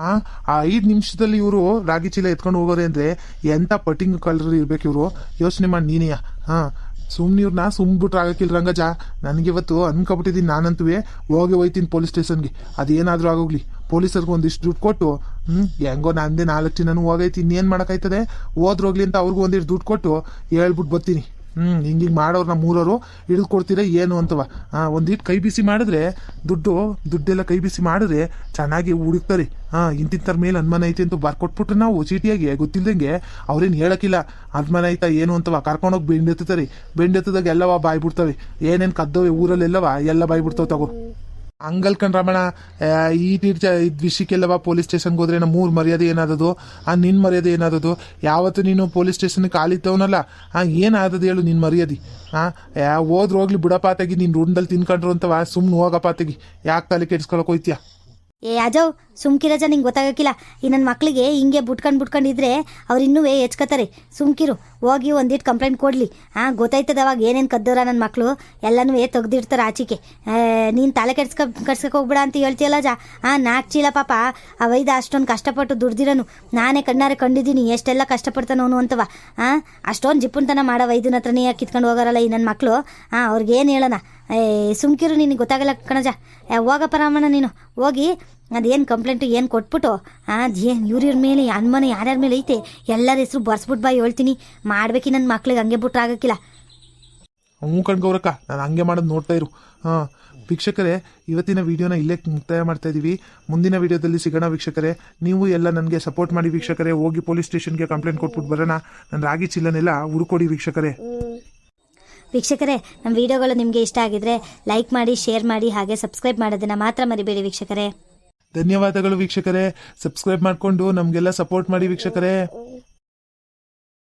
ಆ ಆ ಐದು ನಿಮಿಷದಲ್ಲಿ ಇವರು ರಾಗಿ ಚೀಲ ಎತ್ಕೊಂಡು ಹೋಗೋರೆ ಅಂದ್ರೆ ಎಂತ ಪಟ್ಟಿಂಗ್ ಕಲರ್ ಇರ್ಬೇಕು ಇವರು? ಯೋಚನೆ ಮಾಡಿ ನೀನೆಯ ಹಾ. ಸುಮ್ನೆ ಇವ್ರನ್ನ ಸುಮ್ಬಿಟ್ರೆ ಆಗಕ್ಕಿಲ್ಲ ರಂಗಜ ನನಗೆ ಇವತ್ತು ಅನ್ಕೊಬಿಟ್ಟಿದ್ದೀನಿ ನಾನಂತೂ ಹೋಗಿ ಹೋಯ್ತೀನಿ ಪೊಲೀಸ್ ಸ್ಟೇಷನ್ಗೆ. ಅದೇನಾದರೂ ಆಗೋಗ್ಲಿ. ಪೊಲೀಸರ್ಗೆ ಒಂದಿಷ್ಟು ದುಡ್ಡು ಕೊಟ್ಟು, ಹ್ಮ್, ಹೆಂಗೋ ನಂದೇ ನಾಲ್ಕು ಚಿನ್ನನು ಹೋಗೈತಿ, ಇನ್ನೇನು ಮಾಡೋಕ್ಕಾಯ್ತದೆ? ಹೋದ್ರೋಗ್ಲಿ ಅಂತ ಅವ್ರಿಗೂ ಒಂದಿಷ್ಟು ದುಡ್ಡು ಕೊಟ್ಟು ಹೇಳ್ಬಿಟ್ಟು ಬರ್ತೀನಿ. ಹ್ಮ್, ಹಿಂಗೆ ಮಾಡೋರು ನಮ್ಮ ಮೂರವರು ಹಿಡಿದು ಕೊಡ್ತೀರಾ ಏನು ಅಂತವ. ಒಂದಿಟ್ಟು ಕೈ ಬಿಸಿ ಮಾಡಿದ್ರೆ ದುಡ್ಡು, ದುಡ್ಡೆಲ್ಲ ಕೈ ಬಿಸಿ ಮಾಡಿದ್ರೆ ಚೆನ್ನಾಗಿ ಹುಡುಕ್ತಾರೆ. ಹಾಂ ಇಂತಿಂತರ ಮೇಲೆ ಅನುಮಾನ ಐತೆ ಅಂತ ಬರ್ಕೊಟ್ಬಿಟ್ರೆ ನಾವು ಚೀಟಿಯಾಗಿ ಗೊತ್ತಿಲ್ದಂಗೆ ಅವ್ರೇನು ಹೇಳಕ್ಕಿಲ್ಲ. ಅನುಮಾನ ಐತ ಏನು ಅಂತವ. ಕರ್ಕೊಂಡೋಗಿ ಬೆಂಡೆತ್ತಾರೆ ಬೆಂಡೆತ್ತದಾಗ ಎಲ್ಲವ ಬಾಯ್ಬಿಡ್ತವೆ. ಏನೇನು ಕದ್ದವೆ ಊರಲ್ಲೆಲ್ಲವ? ಎಲ್ಲ ಬಾಯ್ ಬಿಡ್ತಾವೆ ತಗೋ. ಹಂಗಲ್ ರಮಣ ಈ ತೀರ್ಥ ಇದ್ ವಿಷಯಕ್ಕೆಲ್ಲವ ಪೊಲೀಸ್ ಸ್ಟೇಷನ್ಗೆ ಹೋದ್ರೆ ನಮ್ಮ ಮೂರು ಮರ್ಯಾದೆ ಏನಾದದು ಆ ನಿನ್ನ ಮರ್ಯಾದೆ ಏನಾದದು ಯಾವತ್ತು ನೀನು ಪೊಲೀಸ್ ಸ್ಟೇಷನ್ಗೆ ಕಾಲಿತ್ತವನಲ್ಲ ಆ ಏನಾದದು ಹೇಳು ನಿನ್ನ ಮರ್ಯಾದೆ. ಯಾ ಹೋದ್ರು ಹೋಗ್ಲಿ ಬುಡಪಾತಾಗಿ, ನೀನು ರುಂಡಲ್ಲಿ ತಿನ್ಕೊಂಡ್ರು ಅಂತವ ಸುಮ್ಮನೆ ಹೋಗಪಾತಾಗಿ ಯಾಕೆ ತಲೆ ಕೆಡ್ಸ್ಕೊಳಕ್ ಹೋಯ್ತೀಯ? ಏ, ಅಜವ್ ಸುಮ್ಕಿರಜ ನಿಂಗೆ ಗೊತ್ತಾಗಕ್ಕಿಲ್ಲ ಈ ನನ್ನ ಮಕ್ಕಳಿಗೆ ಹಿಂಗೆ ಬುಟ್ಕೊಂಡು ಬುಟ್ಕೊಂಡಿದ್ರೆ ಅವ್ರು ಇನ್ನೂ ಹೆಚ್ಕೋತಾರೆ ಸುಮ್ಕಿರು, ಹೋಗಿ ಒಂದಿಟ್ಟು ಕಂಪ್ಲೇಂಟ್ ಕೊಡಲಿ. ಹಾಂ, ಗೊತ್ತಾಯ್ತದ ಅವಾಗ ಏನೇನು ಕದ್ದೋರ ನನ್ನ ಮಕ್ಕಳು ಎಲ್ಲನೂ ಏ, ತೆಗ್ದಿಡ್ತಾರೆ ಆಚಿಕೆ. ನೀನು ತಲೆ ಕೆಡ್ಸ್ಕ, ಕಡ್ಸ್ಕೊಕ್ ಹೋಗ್ಬಿಡ ಅಂತ ಹೇಳ್ತೀಯಲ್ಲ ಜಾ. ಹಾಂ ನಾಲ್ಕು ಚೀಲ ಪಾಪ. ಆ ವೈದ ಅಷ್ಟೊಂದು ಕಷ್ಟಪಟ್ಟು ದುಡ್ದಿರೋನು. ನಾನೇ ಕಣ್ಣಾರೆ ಕಂಡಿದ್ದೀನಿ, ಎಷ್ಟೆಲ್ಲ ಕಷ್ಟಪಡ್ತಾನೋನು ಅಂತವ. ಹಾಂ, ಅಷ್ಟೊಂದು ಜಿಪ್ಪುನ್ತನ ಮಾಡೋ ವೈದ್ಯನ ಹತ್ರನೇ ಕಿತ್ಕೊಂಡು ಹೋಗೋರಲ್ಲ ಈ ನನ್ನ ಮಕ್ಕಳು ಹಾಂ, ಅವ್ರಿಗೇನು ಹೇಳೋಣ? ಏ ಸುಮ್ಕಿರು ನಿನಗೆ ಗೊತ್ತಾಗಲ್ಲ ಕಣಜ. ಏ, ಹೋಗಪ್ಪ ರಾಮಣ್ಣ ನೀನು. ಹೋಗಿ ಅದೇನು ಕಂಪ್ಲೇಂಟು ಏನು ಕೊಟ್ಬಿಟ್ಟು ಅದೇನು ಇವ್ರ ಮೇಲೆ ಅನುಮಾನ ಯಾರ್ಯಾರ ಮೇಲೆ ಐತೆ? ಎಲ್ಲರ ಹೆಸರು ಬರ್ಸ್ಬಿಟ್ಟು ಬಾ ಹೇಳ್ತೀನಿ. ಮಾಡ್ಬೇಕಿ ನನ್ನ ಮಕ್ಳಿಗೆ ಹಂಗೆ ಬಿಟ್ರೆ ಆಗೋಕ್ಕಿಲ್ಲ. ಹ್ಞೂ ಕಣ್ಗೌರಕ್ಕ ನಾನು ಹಂಗೆ ಮಾಡೋದು ನೋಡ್ತಾ ಇರು. ಹಾಂ ವೀಕ್ಷಕರೇ ಇವತ್ತಿನ ವಿಡಿಯೋನ ಇಲ್ಲೇ ಮುಕ್ತಾಯ ಮಾಡ್ತಾ ಇದ್ದೀವಿ ಮುಂದಿನ ವಿಡಿಯೋದಲ್ಲಿ ಸಿಗೋಣ ವೀಕ್ಷಕರೇ. ನೀವು ಎಲ್ಲ ನನಗೆ ಸಪೋರ್ಟ್ ಮಾಡಿ ವೀಕ್ಷಕರೇ. ಹೋಗಿ ಪೊಲೀಸ್ ಸ್ಟೇಷನ್ಗೆ ಕಂಪ್ಲೇಂಟ್ ಕೊಟ್ಬಿಟ್ಟು ಬರೋಣ. ನನ್ನ ರಾಗಿ ಚಿಲ್ಲನೆಲ್ಲ ಹುಡುಕೊಡಿ ವೀಕ್ಷಕರೇ. ವೀಕ್ಷಕರೇ ನಮ್ಮ ವಿಡಿಯೋಗಳು ನಿಮಗೆ ಇಷ್ಟ ಆಗಿದ್ರೆ ಲೈಕ್ ಮಾಡಿ, ಶೇರ್ ಮಾಡಿ, ಹಾಗೆ ಸಬ್ಸ್ಕ್ರೈಬ್ ಮಾಡೋದನ್ನ ಮಾತ್ರ ಮರಿಬೇಡಿ ವೀಕ್ಷಕರೇ. ಧನ್ಯವಾದಗಳು ವೀಕ್ಷಕರೇ. ಸಬ್ಸ್ಕ್ರೈಬ್ ಮಾಡಿಕೊಂಡು ನಮಗೆಲ್ಲ ಸಪೋರ್ಟ್ ಮಾಡಿ ವೀಕ್ಷಕರೇ.